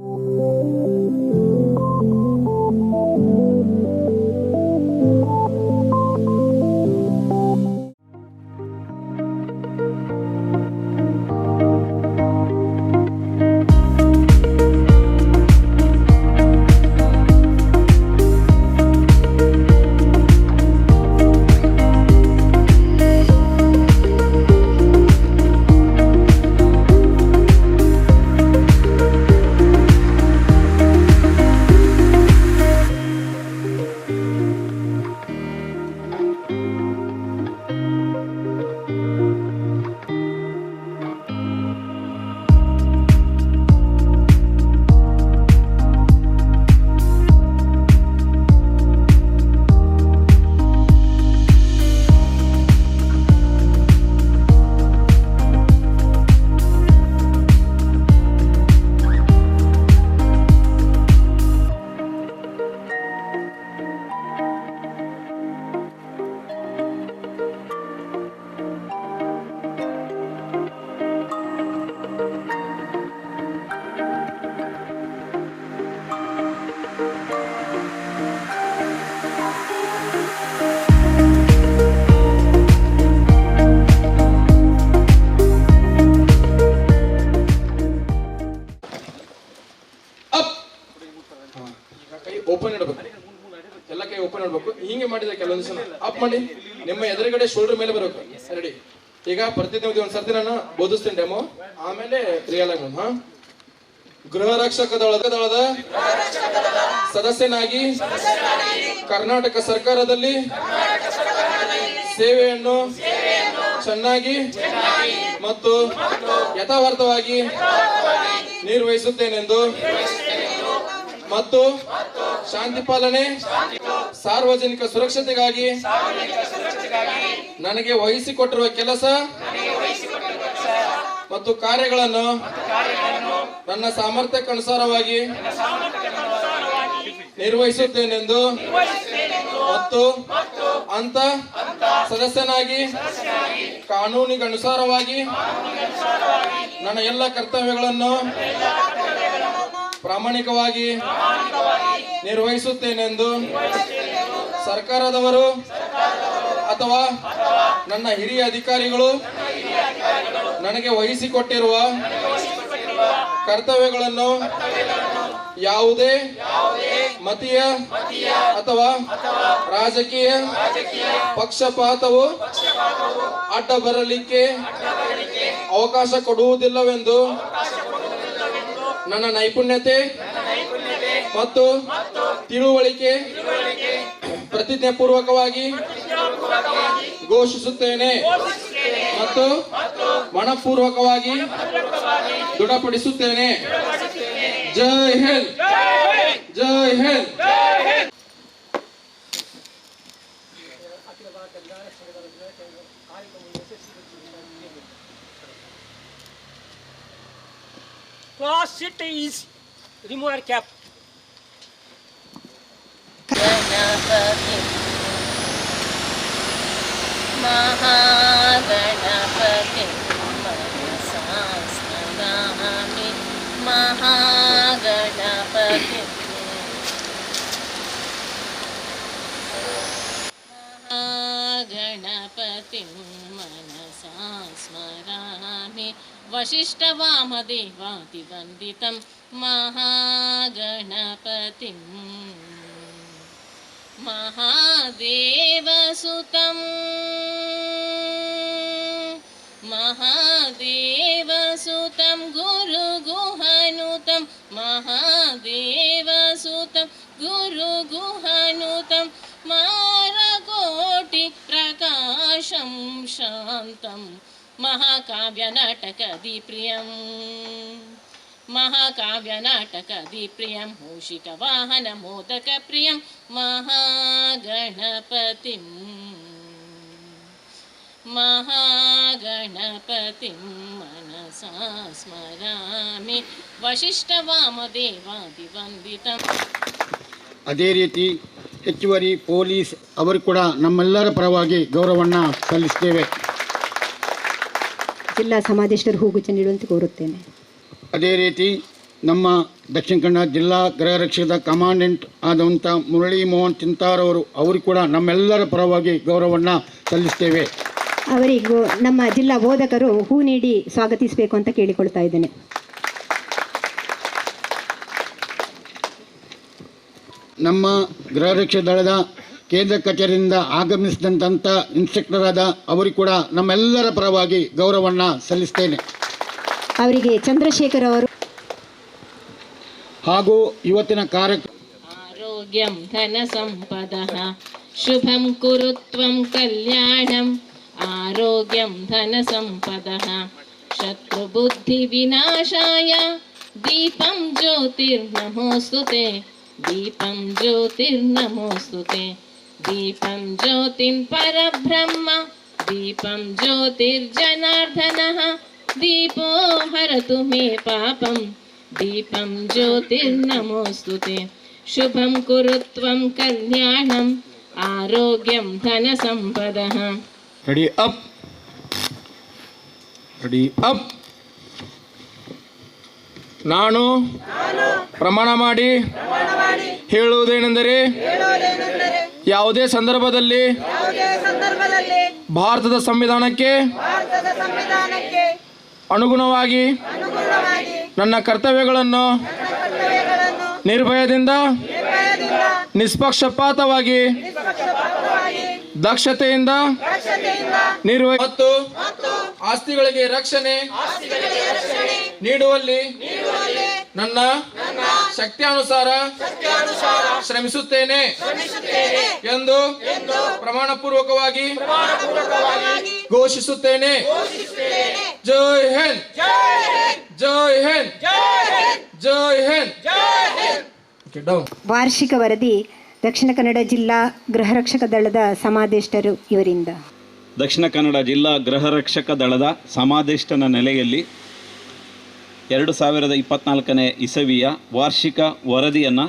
Música ಈಗ ಪ್ರತಿನಿಧಿ ಒಂದ್ ಸರ್ತಿ ನಾನು ಬೋಧಿಸ್ತೀನಿ ಡೆಮೋ ಆಮೇಲೆ ರಿಯಲ್ ಆಗಿ ಹಾ? ಗೃಹ ರಕ್ಷಕ ದಳದ ದಳದ ಸದಸ್ಯನಾಗಿ ಕರ್ನಾಟಕ ಸರ್ಕಾರದಲ್ಲಿ ಸೇವೆಯನ್ನು ಚೆನ್ನಾಗಿ ಮತ್ತು ಯಥಾವರ್ಥವಾಗಿ ನಿರ್ವಹಿಸುತ್ತೇನೆಂದು ಮತ್ತು ಶಾಂತಿ ಪಾಲನೆ, ಸಾರ್ವಜನಿಕ ಸುರಕ್ಷತೆಗಾಗಿ ನನಗೆ ವಹಿಸಿಕೊಟ್ಟಿರುವ ಕೆಲಸ? ಮತ್ತು ಕಾರ್ಯಗಳನ್ನು? ನನ್ನ ಸಾಮರ್ಥ್ಯಕ್ಕನುಸಾರವಾಗಿ? ನಿರ್ವಹಿಸುತ್ತೇನೆಂದು? ಮತ್ತು? ಅಂತ? ಸದಸ್ಯನಾಗಿ? ಕಾನೂನಿಗನುಸಾರವಾಗಿ? ನನ್ನ ಎಲ್ಲ ಕರ್ತವ್ಯಗಳನ್ನು? ಪ್ರಾಮಾಣಿಕವಾಗಿ? ನಿರ್ವಹಿಸುತ್ತೇನೆಂದು? ಸರ್ಕಾರದವರು? ಅಥವಾ ನನ್ನ ಹಿರಿಯ ಅಧಿಕಾರಿಗಳು ನನಗೆ ವಹಿಸಿಕೊಟ್ಟಿರುವ ಕರ್ತವ್ಯಗಳನ್ನು ಯಾವುದೇ ಮತೀಯ ಅಥವಾ ರಾಜಕೀಯ ಪಕ್ಷಪಾತವು ಅಡ್ಡ ಬರಲಿಕ್ಕೆ ಅವಕಾಶ ಕೊಡುವುದಿಲ್ಲವೆಂದು ನನ್ನ ನೈಪುಣ್ಯತೆ ಮತ್ತು ತಿಳುವಳಿಕೆ ಪ್ರತಿಜ್ಞೆ ಪೂರ್ವಕವಾಗಿ ಘೋಷಿಸುತ್ತೇನೆ ಮತ್ತು ಮನಪೂರ್ವಕವಾಗಿ ದೃಢಪಡಿಸುತ್ತೇನೆ ಜೈ ಹಿಂದ್ ಜೈ Hind Class city is remarkable. Mahaganapati मनसा स्मरामि महागणपति। महागणपतिं मनसा स्मरामि वसिष्ठवामदेवातिवन्दितं महागणपतिम् महादेवसुतं महादेवसुतं गुरुगुहनुतं महादेवसुतं गुरुगुहनुतं मारकोटिप्रकाशं शान्तं महाकाव्यनाटकदिप्रियम् महाकाव्यनाटकदिप्रियं मूषिकवाहनमोदकप्रियं महागणपतिम् महागणपतिं मनसा स्मरामि वसिष्ठवामदेवादिवन्दितम् ಅದೇ ರೀತಿ ಹೆಚ್ಚುವರಿ ಪೊಲೀಸ್ ಅವರು ಕೂಡ ನಮ್ಮೆಲ್ಲರ ಪರವಾಗಿ ಗೌರವವನ್ನು ಸಲ್ಲಿಸ್ತೇವೆ ಜಿಲ್ಲಾ ಸಮಾದೇಶರು ಹೂಗುಚ್ಚ ನೀಡುವಂತೆ ಕೋರುತ್ತೇನೆ ಅದೇ ರೀತಿ ನಮ್ಮ ದಕ್ಷಿಣ ಕನ್ನಡ ಜಿಲ್ಲಾ ಗೃಹ ರಕ್ಷಕದ ಕಮಾಂಡೆಂಟ್ ಆದಂಥ ಮುರಳಿ ಮೋಹನ್ ಚಿಂತಾರವರು ಅವರು ಕೂಡ ನಮ್ಮೆಲ್ಲರ ಪರವಾಗಿ ಗೌರವವನ್ನು ಸಲ್ಲಿಸ್ತೇವೆ. ಅವರಿಗೂ ನಮ್ಮ ಜಿಲ್ಲಾ ಬೋಧಕರು ಹೂ ನೀಡಿ ಸ್ವಾಗತಿಸಬೇಕು ಅಂತ ಕೇಳಿಕೊಳ್ತಾ ಇದ್ದೇನೆ. ನಮ್ಮ ಗೃಹ ರಕ್ಷಕ ದಳದ ಕೇಂದ್ರ ಕಚೇರಿಯಿಂದ ಆಗಮಿಸಿದಂಥ ಇನ್ಸ್ಪೆಕ್ಟರ್ ಆದ ಅವರು ಕೂಡ ನಮ್ಮೆಲ್ಲರ ಪರವಾಗಿ ಗೌರವವನ್ನು ಸಲ್ಲಿಸ್ತೇನೆ. ಅವರಿಗೆ ಚಂದ್ರಶೇಖರ್ ಅವರು ಹಾಗೂ ಇವತ್ತಿನ ಕಾರ್ಯಕ್ರಮ आरोग्यं धनसम्पदः शुभं कुरु त्वं कल्याणम् आरोग्यं धनसम्पदः शत्रुबुद्धिविनाशाय दीपं ज्योतिर्नमोऽस्तु ते दीपं ज्योतिर्नमोऽस्तु ते दीपं ज्योतिं परब्रह्म दीपं ज्योतिर्जनार्दनः दीपो हरतु मे पापम् दीपं ज्योतिर्नमोऽस्तु ते शुभं कुरु त्वं कल्याणम् आरोग्यं धनसम्पदः ರೆಡಿ ಅಪ್ ರೆಡಿ ಅಪ್ ನಾನು ಪ್ರಮಾಣ ಮಾಡಿ ಹೇಳುವುದೇನೆಂದರೆ ಯಾವುದೇ ಸಂದರ್ಭದಲ್ಲಿ ಸಂದರ್ಭದಲ್ಲಿ ಭಾರತದ ಸಂವಿಧಾನಕ್ಕೆ ಭಾರತದ ಸಂವಿಧಾನಕ್ಕೆ ಅನುಗುಣವಾಗಿ ನನ್ನ ಕರ್ತವ್ಯಗಳನ್ನು ಕರ್ತವ್ಯಗಳನ್ನು ನಿರ್ಭಯದಿಂದ ನಿರ್ಭಯದಿಂದ ನಿಷ್ಪಕ್ಷಪಾತವಾಗಿ ನಿಷ್ಪಕ್ಷಪಾತವಾಗಿ ದಕ್ಷತೆಯಿಂದ ದಕ್ಷತೆಯಿಂದ ನಿರ್ವಹ ಮತ್ತು ಆಸ್ತಿಗಳಿಗೆ ರಕ್ಷಣೆ ನೀಡುವಲ್ಲಿ ನನ್ನ ಶಕ್ತಿಯಾನುಸಾರ ಶ್ರಮಿಸುತ್ತೇನೆ ಎಂದು ಪ್ರಮಾಣಪೂರ್ವಕವಾಗಿ ಘೋಷಿಸುತ್ತೇನೆ. ಜೈ ಹಿಂದ್. ಜೈ ಹಿಂದ್. ಜೈ ಹಿಂದ್. ವಾರ್ಷಿಕ ವರದಿ ದಕ್ಷಿಣ ಕನ್ನಡ ಜಿಲ್ಲಾ ಗೃಹ ರಕ್ಷಕ ದಳದ ಸಮಾದೇಷ್ಟರು ಇವರಿಂದ. ದಕ್ಷಿಣ ಕನ್ನಡ ಜಿಲ್ಲಾ ಗೃಹ ರಕ್ಷಕ ದಳದ ಸಮಾದೇಷ್ಟನ ನೆಲೆಯಲ್ಲಿ ಎರಡು ಸಾವಿರದ ಇಪ್ಪತ್ನಾಲ್ಕನೇ ಇಸವಿಯ ವಾರ್ಷಿಕ ವರದಿಯನ್ನು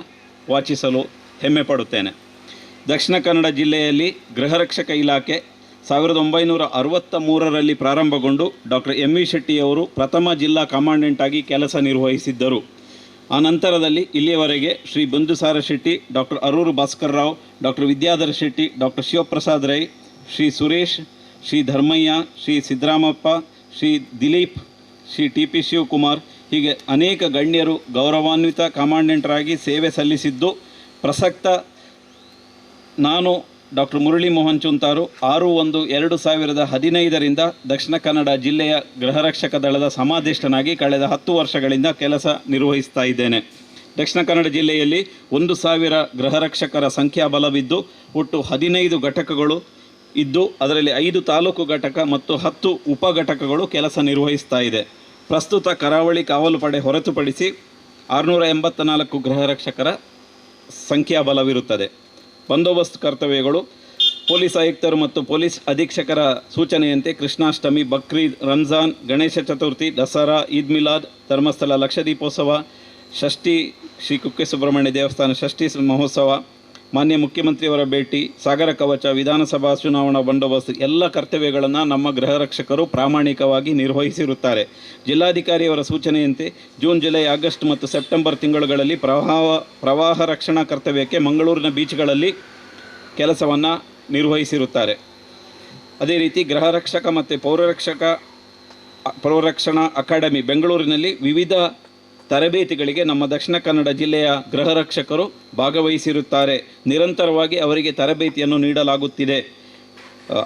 ವಾಚಿಸಲು ಹೆಮ್ಮೆ ಪಡುತ್ತೇನೆ. ದಕ್ಷಿಣ ಕನ್ನಡ ಜಿಲ್ಲೆಯಲ್ಲಿ ಗೃಹರಕ್ಷಕ ಇಲಾಖೆ ಸಾವಿರದ ಒಂಬೈನೂರ ಅರವತ್ತ ಮೂರರಲ್ಲಿ ಪ್ರಾರಂಭಗೊಂಡು ಡಾಕ್ಟರ್ ಎಂ ವಿ ಶೆಟ್ಟಿಯವರು ಪ್ರಥಮ ಜಿಲ್ಲಾ ಕಮಾಂಡೆಂಟ್ ಆಗಿ ಕೆಲಸ ನಿರ್ವಹಿಸಿದ್ದರು. ಆ ನಂತರದಲ್ಲಿ ಇಲ್ಲಿಯವರೆಗೆ Shri Bindusara Shetty doctor Aruru Bhaskar Rao doctor Vidyadhara Shetty doctor Shivaprasad Rai, Shri Suresh, Shri Dharmayya, Shri Siddaramappa, Shri Dilip, Shri T P Shivakumar ಹೀಗೆ ಅನೇಕ ಗಣ್ಯರು ಗೌರವಾನ್ವಿತ ಕಮಾಂಡೆಂಟರಾಗಿ ಸೇವೆ ಸಲ್ಲಿಸಿದ್ದು ಪ್ರಸಕ್ತ ನಾನು ಡಾಕ್ಟರ್ ಮುರಳಿ ಮೋಹನ್ ಚುಂತಾರು, ಆರು ಒಂದು ಎರಡು ಸಾವಿರದ ಹದಿನೈದರಿಂದ ದಕ್ಷಿಣ ಕನ್ನಡ ಜಿಲ್ಲೆಯ ಗೃಹರಕ್ಷಕ ದಳದ ಸಮಾಧಿಷ್ಠನಾಗಿ ಕಳೆದ ಹತ್ತು ವರ್ಷಗಳಿಂದ ಕೆಲಸ ನಿರ್ವಹಿಸ್ತಾ ಇದ್ದೇನೆ. ದಕ್ಷಿಣ ಕನ್ನಡ ಜಿಲ್ಲೆಯಲ್ಲಿ ಒಂದು ಸಾವಿರ ಗೃಹರಕ್ಷಕರ ಸಂಖ್ಯಾಬಲವಿದ್ದು ಒಟ್ಟು ಹದಿನೈದು ಘಟಕಗಳು ಇದ್ದು, ಅದರಲ್ಲಿ ಐದು ತಾಲೂಕು ಘಟಕ ಮತ್ತು ಹತ್ತು ಉಪ ಘಟಕಗಳು ಕೆಲಸ ನಿರ್ವಹಿಸ್ತಾ ಇದೆ. ಪ್ರಸ್ತುತ ಕರಾವಳಿ ಕಾವಲು ಪಡೆ ಹೊರತುಪಡಿಸಿ ಆರುನೂರ ಎಂಬತ್ತ ನಾಲ್ಕು ಗೃಹರಕ್ಷಕರ ಸಂಖ್ಯಾಬಲವಿರುತ್ತದೆ ಬಂದೋಬಸ್ತ್ ಕರ್ತವ್ಯಗಳು, ಪೊಲೀಸ್ ಆಯುಕ್ತರು ಮತ್ತು ಪೊಲೀಸ್ ಅಧೀಕ್ಷಕರ ಸೂಚನೆಯಂತೆ ಕೃಷ್ಣಾಷ್ಟಮಿ, ಬಕ್ರೀದ್, ರಂಜಾನ್, ಗಣೇಶ ಚತುರ್ಥಿ, ದಸರಾ, ಈದ್ ಮಿಲಾದ್, ಧರ್ಮಸ್ಥಳ ಲಕ್ಷದೀಪೋತ್ಸವ, ಷಷ್ಠಿ ಶ್ರೀ ಕುಕ್ಕೆ ಸುಬ್ರಹ್ಮಣ್ಯ ದೇವಸ್ಥಾನ ಷಷ್ಠಿ ಮಹೋತ್ಸವ ಮಾನ್ಯ ಮುಖ್ಯಮಂತ್ರಿಯವರ ಭೇಟಿ, ಸಾಗರ ಕವಚ, ವಿಧಾನಸಭಾ ಚುನಾವಣಾ ಬಂದೋಬಸ್ತ್, ಎಲ್ಲ ಕರ್ತವ್ಯಗಳನ್ನು ನಮ್ಮ ಗೃಹ ರಕ್ಷಕರು ಪ್ರಾಮಾಣಿಕವಾಗಿ ನಿರ್ವಹಿಸಿರುತ್ತಾರೆ. ಜಿಲ್ಲಾಧಿಕಾರಿಯವರ ಸೂಚನೆಯಂತೆ ಜೂನ್, ಜುಲೈ, ಆಗಸ್ಟ್ ಮತ್ತು ಸೆಪ್ಟೆಂಬರ್ ತಿಂಗಳುಗಳಲ್ಲಿ ಪ್ರವಾಹ ಪ್ರವಾಹ ರಕ್ಷಣಾ ಕರ್ತವ್ಯಕ್ಕೆ ಮಂಗಳೂರಿನ ಬೀಚ್ಗಳಲ್ಲಿ ಕೆಲಸವನ್ನು ನಿರ್ವಹಿಸಿರುತ್ತಾರೆ. ಅದೇ ರೀತಿ ಗೃಹ ರಕ್ಷಕ ಮತ್ತು ಪೌರರಕ್ಷಕ ಪೌರರಕ್ಷಣಾ ಅಕಾಡೆಮಿ ಬೆಂಗಳೂರಿನಲ್ಲಿ ವಿವಿಧ ತರಬೇತಿಗಳಿಗೆ ನಮ್ಮ ದಕ್ಷಿಣ ಕನ್ನಡ ಜಿಲ್ಲೆಯ ಗೃಹರಕ್ಷಕರು ಭಾಗವಹಿಸಿರುತ್ತಾರೆ. ನಿರಂತರವಾಗಿ ಅವರಿಗೆ ತರಬೇತಿಯನ್ನು ನೀಡಲಾಗುತ್ತಿದೆ.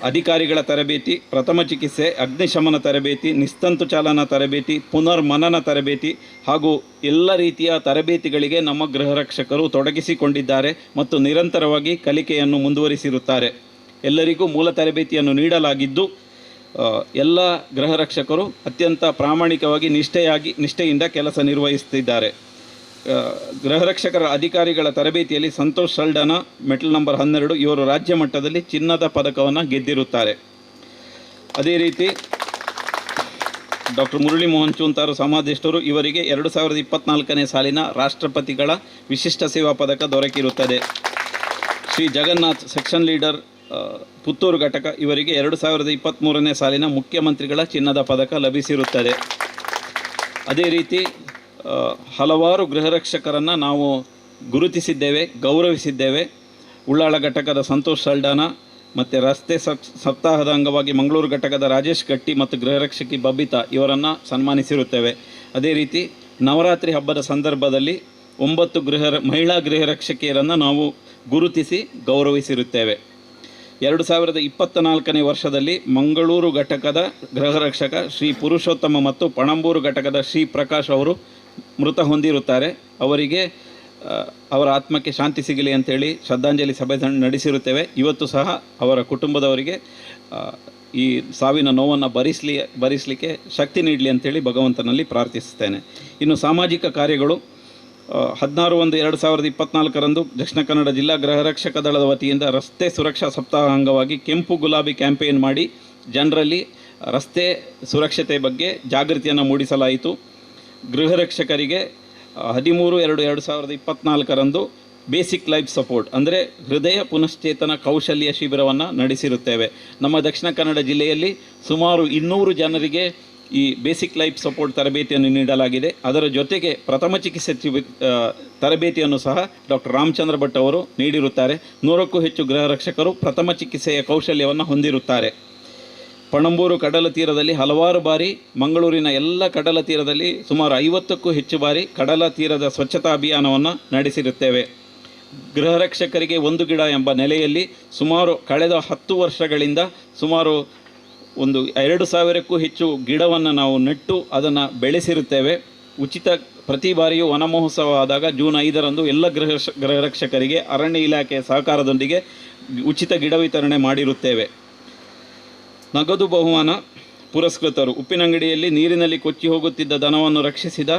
ಅಧಿಕಾರಿಗಳ ತರಬೇತಿ, ಪ್ರಥಮ ಚಿಕಿತ್ಸೆ, ಅಗ್ನಿಶಮನ ತರಬೇತಿ, ನಿಸ್ತಂತು ಚಾಲನಾ ತರಬೇತಿ, ಪುನರ್ಮನನ ತರಬೇತಿ ಹಾಗೂ ಎಲ್ಲ ರೀತಿಯ ತರಬೇತಿಗಳಿಗೆ ನಮ್ಮ ಗೃಹರಕ್ಷಕರು ತೊಡಗಿಸಿಕೊಂಡಿದ್ದಾರೆ ಮತ್ತು ನಿರಂತರವಾಗಿ ಕಲಿಕೆಯನ್ನು ಮುಂದುವರಿಸಿರುತ್ತಾರೆ. ಎಲ್ಲರಿಗೂ ಮೂಲ ತರಬೇತಿಯನ್ನು ನೀಡಲಾಗಿದ್ದು ಎಲ್ಲ ಗೃಹ ರಕ್ಷಕರು ಅತ್ಯಂತ ಪ್ರಾಮಾಣಿಕವಾಗಿ ನಿಷ್ಠೆಯಾಗಿ, ನಿಷ್ಠೆಯಿಂದ ಕೆಲಸ ನಿರ್ವಹಿಸುತ್ತಿದ್ದಾರೆ ಗೃಹ ರಕ್ಷಕರ ಅಧಿಕಾರಿಗಳ ತರಬೇತಿಯಲ್ಲಿ ಸಂತೋಷ್ ಸಲ್ಡನ, ಮೆಟಲ್ ನಂಬರ್ ಹನ್ನೆರಡು, ಇವರು ರಾಜ್ಯ ಮಟ್ಟದಲ್ಲಿ ಚಿನ್ನದ ಪದಕವನ್ನು ಗೆದ್ದಿರುತ್ತಾರೆ. ಅದೇ ರೀತಿ ಡಾಕ್ಟರ್ ಮುರಳಿ ಮೋಹನ್ ಚೂಂತಾರು ಸಮಾಧಿಷ್ಠರು ಇವರಿಗೆ ಎರಡು ಸಾವಿರದ ಇಪ್ಪತ್ನಾಲ್ಕನೇ ಸಾಲಿನ ರಾಷ್ಟ್ರಪತಿಗಳ ವಿಶಿಷ್ಟ ಸೇವಾ ಪದಕ ದೊರಕಿರುತ್ತದೆ. ಶ್ರೀ ಜಗನ್ನಾಥ್ ಸೆಕ್ಷನ್ ಲೀಡರ್ ಪುತ್ತೂರು ಘಟಕ ಇವರಿಗೆ ಎರಡು ಸಾವಿರದ ಇಪ್ಪತ್ತ್ಮೂರನೇ ಸಾಲಿನ ಮುಖ್ಯಮಂತ್ರಿಗಳ ಚಿನ್ನದ ಪದಕ ಲಭಿಸಿರುತ್ತದೆ. ಅದೇ ರೀತಿ ಹಲವಾರು ಗೃಹರಕ್ಷಕರನ್ನು ನಾವು ಗುರುತಿಸಿದ್ದೇವೆ, ಗೌರವಿಸಿದ್ದೇವೆ. ಉಳ್ಳಾಳ ಘಟಕದ ಸಂತೋಷ್ ಸಲ್ಡಾನ ಮತ್ತು ರಸ್ತೆ ಸಪ್, ಸಪ್ತಾಹದ ಅಂಗವಾಗಿ ಮಂಗಳೂರು ಘಟಕದ ರಾಜೇಶ್ ಗಟ್ಟಿ ಮತ್ತು ಗೃಹರಕ್ಷಕಿ ಬಬಿತಾ ಇವರನ್ನು ಸನ್ಮಾನಿಸಿರುತ್ತೇವೆ. ಅದೇ ರೀತಿ, ನವರಾತ್ರಿ ಹಬ್ಬದ ಸಂದರ್ಭದಲ್ಲಿ ಒಂಬತ್ತು ಗೃಹ ಮಹಿಳಾ ಗೃಹರಕ್ಷಕಿಯರನ್ನು ನಾವು ಗುರುತಿಸಿ ಗೌರವಿಸಿರುತ್ತೇವೆ. ಎರಡು ಸಾವಿರದ ಇಪ್ಪತ್ತ ನಾಲ್ಕನೇ ವರ್ಷದಲ್ಲಿ ಮಂಗಳೂರು ಘಟಕದ ಗೃಹರಕ್ಷಕ ಶ್ರೀ ಪುರುಷೋತ್ತಮ ಮತ್ತು ಪಣಂಬೂರು ಘಟಕದ ಶ್ರೀ ಪ್ರಕಾಶ್ ಅವರು ಮೃತ ಹೊಂದಿರುತ್ತಾರೆ. ಅವರಿಗೆ ಅವರ ಆತ್ಮಕ್ಕೆ ಶಾಂತಿ ಸಿಗಲಿ ಅಂತೇಳಿ ಶ್ರದ್ಧಾಂಜಲಿ ಸಭೆ ನಡೆಸಿರುತ್ತೇವೆ. ಇವತ್ತು ಸಹ ಅವರ ಕುಟುಂಬದವರಿಗೆ ಈ ಸಾವಿನ ನೋವನ್ನು ಭರಿಸಲಿ, ಭರಿಸಲಿಕ್ಕೆ ಶಕ್ತಿ ನೀಡಲಿ ಅಂತೇಳಿ ಭಗವಂತನಲ್ಲಿ ಪ್ರಾರ್ಥಿಸುತ್ತೇನೆ. ಇನ್ನು ಸಾಮಾಜಿಕ ಕಾರ್ಯಗಳು ಹದಿನಾರು ಒಂದು ಎರಡು ಸಾವಿರದ ಇಪ್ಪತ್ನಾಲ್ಕರಂದು ದಕ್ಷಿಣ ಕನ್ನಡ ಜಿಲ್ಲಾ ಗೃಹ ರಕ್ಷಕ ದಳದ ವತಿಯಿಂದ ರಸ್ತೆ ಸುರಕ್ಷಾ ಸಪ್ತಾಹ ಅಂಗವಾಗಿ ಕೆಂಪು ಗುಲಾಬಿ ಕ್ಯಾಂಪೇನ್ ಮಾಡಿ ಜನರಲ್ಲಿ ರಸ್ತೆ ಸುರಕ್ಷತೆ ಬಗ್ಗೆ ಜಾಗೃತಿಯನ್ನು ಮೂಡಿಸಲಾಯಿತು. ಗೃಹ ರಕ್ಷಕರಿಗೆ ಹದಿಮೂರು ಎರಡು ಎರಡು ಸಾವಿರದ ಇಪ್ಪತ್ನಾಲ್ಕರಂದು ಬೇಸಿಕ್ ಲೈಫ್ ಸಪೋರ್ಟ್ ಅಂದರೆ ಹೃದಯ ಪುನಶ್ಚೇತನ ಕೌಶಲ್ಯ ಶಿಬಿರವನ್ನು ನಡೆಸಿರುತ್ತೇವೆ. ನಮ್ಮ ದಕ್ಷಿಣ ಕನ್ನಡ ಜಿಲ್ಲೆಯಲ್ಲಿ ಸುಮಾರು ಇನ್ನೂರು ಜನರಿಗೆ ಈ ಬೇಸಿಕ್ ಲೈಫ್ ಸಪೋರ್ಟ್ ತರಬೇತಿಯನ್ನು ನೀಡಲಾಗಿದೆ. ಅದರ ಜೊತೆಗೆ ಪ್ರಥಮ ಚಿಕಿತ್ಸೆ ತರಬೇತಿಯನ್ನು ಸಹ ಡಾಕ್ಟರ್ ರಾಮಚಂದ್ರ ಭಟ್ ಅವರು ನೀಡಿರುತ್ತಾರೆ. ನೂರಕ್ಕೂ ಹೆಚ್ಚು ಗೃಹರಕ್ಷಕರು ಪ್ರಥಮ ಚಿಕಿತ್ಸೆಯ ಕೌಶಲ್ಯವನ್ನು ಹೊಂದಿರುತ್ತಾರೆ. ಪಣಂಬೂರು ಕಡಲ ತೀರದಲ್ಲಿ ಹಲವಾರು ಬಾರಿ ಮಂಗಳೂರಿನ ಎಲ್ಲ ಕಡಲ ತೀರದಲ್ಲಿ ಸುಮಾರು ಐವತ್ತಕ್ಕೂ ಹೆಚ್ಚು ಬಾರಿ ಕಡಲ ತೀರದ ಸ್ವಚ್ಛತಾ ಅಭಿಯಾನವನ್ನು ನಡೆಸಿರುತ್ತೇವೆ. ಗೃಹರಕ್ಷಕರಿಗೆ ಒಂದು ಗಿಡ ಎಂಬ ನೆಲೆಯಲ್ಲಿ ಸುಮಾರು ಕಳೆದ ಹತ್ತು ವರ್ಷಗಳಿಂದ ಸುಮಾರು ಒಂದು ಎರಡು ಸಾವಿರಕ್ಕೂ ಹೆಚ್ಚು ಗಿಡವನ್ನು ನಾವು ನೆಟ್ಟು ಅದನ್ನು ಬೆಳೆಸಿರುತ್ತೇವೆ. ಉಚಿತ ಪ್ರತಿ ಬಾರಿಯೂ ವನ ಮಹೋತ್ಸವ ಆದಾಗ ಜೂನ್ ಐದರಂದು ಎಲ್ಲ ಗೃಹ ಗೃಹರಕ್ಷಕರಿಗೆ ಅರಣ್ಯ ಇಲಾಖೆಯ ಸಹಕಾರದೊಂದಿಗೆ ಉಚಿತ ಗಿಡ ವಿತರಣೆ ಮಾಡಿರುತ್ತೇವೆ. ನಗದು ಬಹುಮಾನ ಪುರಸ್ಕೃತರು. ಉಪ್ಪಿನಂಗಡಿಯಲ್ಲಿ ನೀರಿನಲ್ಲಿ ಕೊಚ್ಚಿ ಹೋಗುತ್ತಿದ್ದ ದನವನ್ನು ರಕ್ಷಿಸಿದ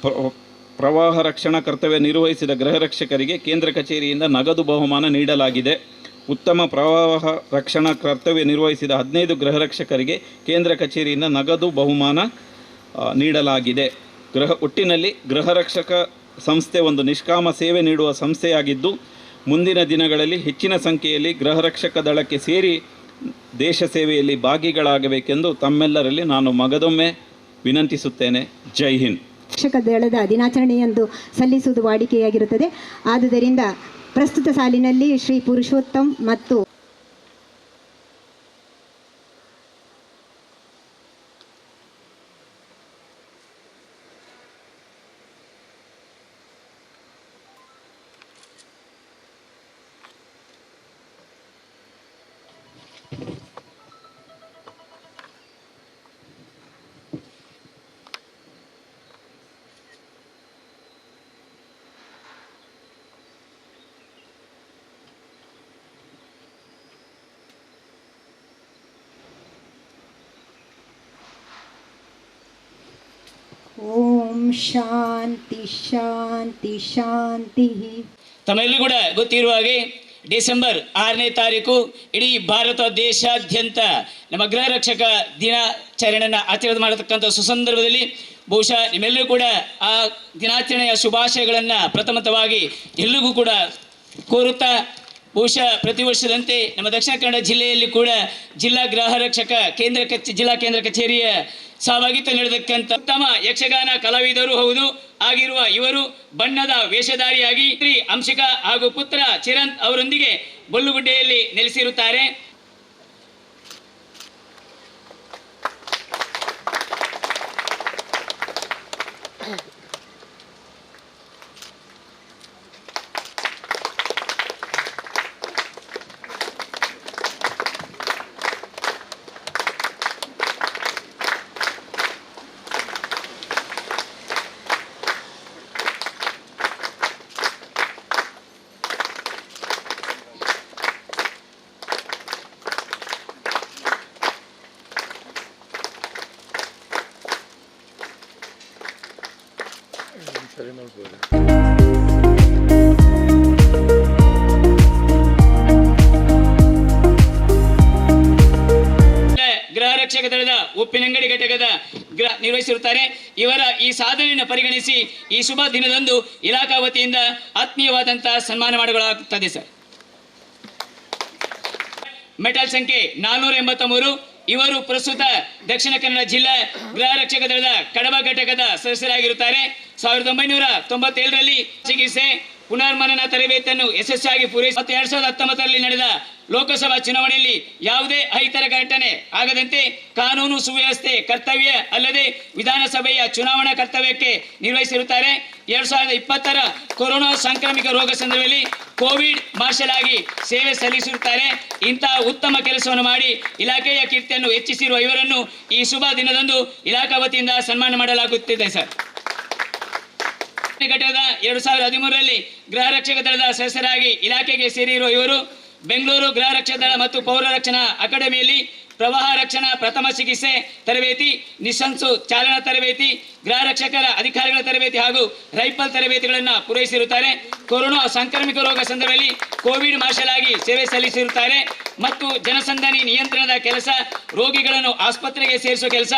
ಪ್ರ- ಪ್ರವಾಹ ರಕ್ಷಣಾ ಕರ್ತವ್ಯ ನಿರ್ವಹಿಸಿದ ಗೃಹರಕ್ಷಕರಿಗೆ ಕೇಂದ್ರ ಕಚೇರಿಯಿಂದ ನಗದು ಬಹುಮಾನ ನೀಡಲಾಗಿದೆ. ಉತ್ತಮ ಪ್ರವಾಹ ರಕ್ಷಣಾ ಕರ್ತವ್ಯ ನಿರ್ವಹಿಸಿದ ಹದಿನೈದು ಗೃಹರಕ್ಷಕರಿಗೆ ಕೇಂದ್ರ ಕಚೇರಿಯಿಂದ ನಗದು ಬಹುಮಾನ ನೀಡಲಾಗಿದೆ. ಗೃಹ, ಒಟ್ಟಿನಲ್ಲಿ ಗೃಹರಕ್ಷಕ ಸಂಸ್ಥೆ ಒಂದು ನಿಷ್ಕಾಮ ಸೇವೆ ನೀಡುವ ಸಂಸ್ಥೆಯಾಗಿದ್ದು, ಮುಂದಿನ ದಿನಗಳಲ್ಲಿ ಹೆಚ್ಚಿನ ಸಂಖ್ಯೆಯಲ್ಲಿ ಗೃಹರಕ್ಷಕ ದಳಕ್ಕೆ ಸೇರಿ ದೇಶ ಸೇವೆಯಲ್ಲಿ ಭಾಗಿಗಳಾಗಬೇಕೆಂದು ತಮ್ಮೆಲ್ಲರಲ್ಲಿ ನಾನು ಮಗದೊಮ್ಮೆ ವಿನಂತಿಸುತ್ತೇನೆ. ಜೈ ಹಿಂದ್. ರಕ್ಷಕ ದಳದ ದಿನಾಚರಣೆಯಂದು ಸಲ್ಲಿಸುವುದು ವಾಡಿಕೆಯಾಗಿರುತ್ತದೆ. ಆದುದರಿಂದ ಪ್ರಸ್ತುತ ಸಾಲಿನಲ್ಲಿ ಶ್ರೀ ಪುರುಷೋತ್ತಮ್ ಮತ್ತು ಶಾಂತಿ ಶಾಂತಿ ಶಾಂತಿ ತಮ್ಮೆಲ್ಲೂ ಕೂಡ ಗೊತ್ತಿರುವ ಹಾಗೆ ಡಿಸೆಂಬರ್ ಆರನೇ ತಾರೀಕು ಇಡೀ ಭಾರತ ದೇಶಾದ್ಯಂತ ನಮ್ಮ ಗೃಹ ರಕ್ಷಕ ದಿನಾಚರಣೆಯನ್ನು ಆಚರಣೆ ಮಾಡತಕ್ಕಂಥ ಸುಸಂದರ್ಭದಲ್ಲಿ ಬಹುಶಃ ನಿಮ್ಮೆಲ್ಲರೂ ಕೂಡ ಆ ದಿನಾಚರಣೆಯ ಶುಭಾಶಯಗಳನ್ನು ಪ್ರಥಮತವಾಗಿ ಎಲ್ಲರಿಗೂ ಕೂಡ ಕೋರುತ್ತಾ ಬಹುಶಃ ಪ್ರತಿ ವರ್ಷದಂತೆ ನಮ್ಮ ದಕ್ಷಿಣ ಕನ್ನಡ ಜಿಲ್ಲೆಯಲ್ಲಿ ಕೂಡ ಜಿಲ್ಲಾ ಗೃಹ ರಕ್ಷಕ ಕೇಂದ್ರ ಕಚ್, ಜಿಲ್ಲಾ ಕೇಂದ್ರ ಕಚೇರಿಯ ಸಹಭಾಗಿತ್ವ ನೀಡತಕ್ಕಂಥ ಉತ್ತಮ ಯಕ್ಷಗಾನ ಕಲಾವಿದರು ಹೌದು. ಆಗಿರುವ ಇವರು ಬಣ್ಣದ ವೇಷಧಾರಿಯಾಗಿ ಶ್ರೀ ಅಂಶಿಕಾ ಹಾಗೂ ಪುತ್ರ ಚಿರಂತ್ ಅವರೊಂದಿಗೆ ಬೊಲ್ಲುಗುಡ್ಡೆಯಲ್ಲಿ ನೆಲೆಸಿರುತ್ತಾರೆ. ನಿರ್ವಹಿಸಿರುತ್ತಾರೆ. ಇವರ ಈ ಸಾಧನೆಯನ್ನು ಪರಿಗಣಿಸಿ ಈ ಶುಭ ದಿನದಂದು ಇಲಾಖಾ ವತಿಯಿಂದ ಆತ್ಮೀಯವಾದಂತಹ ಸನ್ಮಾನ ಮಾಡಲಾಗುತ್ತದೆ, ಸರ್. ಮೆಟಲ್ ಸಂಖ್ಯೆ ನಾನ್ನೂರ ಎಂಬತ್ತ ಮೂರು ಇವರು ಪ್ರಸ್ತುತ ದಕ್ಷಿಣ ಕನ್ನಡ ಜಿಲ್ಲಾ ಗೃಹ ರಕ್ಷಕ ದಳದ ಕಡಬ ಘಟಕದ ಸದಸ್ಯರಾಗಿರುತ್ತಾರೆ. ಸಾವಿರದ ಒಂಬೈನೂರ ತೊಂಬತ್ತೇಳರಲ್ಲಿ ಚಿಕಿತ್ಸೆ ಪುನರ್ಮನನ ತರಬೇತಿಯನ್ನು ಯಶಸ್ವಿಯಾಗಿ ಪೂರೈಸಿ ಮತ್ತು ಎರಡ್ ಸಾವಿರದ ಹತ್ತೊಂಬತ್ತರಲ್ಲಿ ನಡೆದ ಲೋಕಸಭಾ ಚುನಾವಣೆಯಲ್ಲಿ ಯಾವುದೇ ಅಹಿತರ ಘಟನೆ ಆಗದಂತೆ ಕಾನೂನು ಸುವ್ಯವಸ್ಥೆ ಕರ್ತವ್ಯ ಅಲ್ಲದೆ ವಿಧಾನಸಭೆಯ ಚುನಾವಣಾ ಕರ್ತವ್ಯಕ್ಕೆ ನಿರ್ವಹಿಸಿರುತ್ತಾರೆ. ಎರಡ್ ಸಾವಿರದ ಇಪ್ಪತ್ತರ ಕೊರೋನಾ ಸಾಂಕ್ರಾಮಿಕ ರೋಗ ಸಂದರ್ಭದಲ್ಲಿ ಕೋವಿಡ್ ಮಾರ್ಷಲ್ ಆಗಿ ಸೇವೆ ಸಲ್ಲಿಸಿರುತ್ತಾರೆ. ಇಂತಹ ಉತ್ತಮ ಕೆಲಸವನ್ನು ಮಾಡಿ ಇಲಾಖೆಯ ಕೀರ್ತಿಯನ್ನು ಹೆಚ್ಚಿಸಿರುವ ಇವರನ್ನು ಈ ಶುಭ ದಿನದಂದು ಇಲಾಖಾ ವತಿಯಿಂದ ಸನ್ಮಾನ ಮಾಡಲಾಗುತ್ತಿದೆ ಸರ್. ಘಟಕದ ಎರಡು ಸಾವಿರದ ಹದಿಮೂರರಲ್ಲಿ ಗೃಹ ರಕ್ಷಕ ದಳದ ಸದಸ್ಯರಾಗಿ ಇಲಾಖೆಗೆ ಸೇರಿರುವ ಇವರು ಬೆಂಗಳೂರು ಗೃಹ ರಕ್ಷಕ ದಳ ಮತ್ತು ಪೌರ ರಕ್ಷಣಾ ಅಕಾಡೆಮಿಯಲ್ಲಿ ಪ್ರವಾಹ ರಕ್ಷಣಾ ಪ್ರಥಮ ಚಿಕಿತ್ಸೆ ತರಬೇತಿ ನಿಶಂಸು ಚಾಲನಾ ತರಬೇತಿ ಗೃಹ ರಕ್ಷಕರ ಅಧಿಕಾರಿಗಳ ತರಬೇತಿ ಹಾಗೂ ರೈಫಲ್ ತರಬೇತಿಗಳನ್ನು ಪೂರೈಸಿರುತ್ತಾರೆ. ಕೊರೋನಾ ಸಾಂಕ್ರಾಮಿಕ ರೋಗ ಸಂದರ್ಭದಲ್ಲಿ ಕೋವಿಡ್ ಮಾರ್ಷಲ್ ಆಗಿ ಸೇವೆ ಸಲ್ಲಿಸಿರುತ್ತಾರೆ. ಮತ್ತು ಜನಸಂದಣಿ ನಿಯಂತ್ರಣದ ಕೆಲಸ, ರೋಗಿಗಳನ್ನು ಆಸ್ಪತ್ರೆಗೆ ಸೇರಿಸುವ ಕೆಲಸ,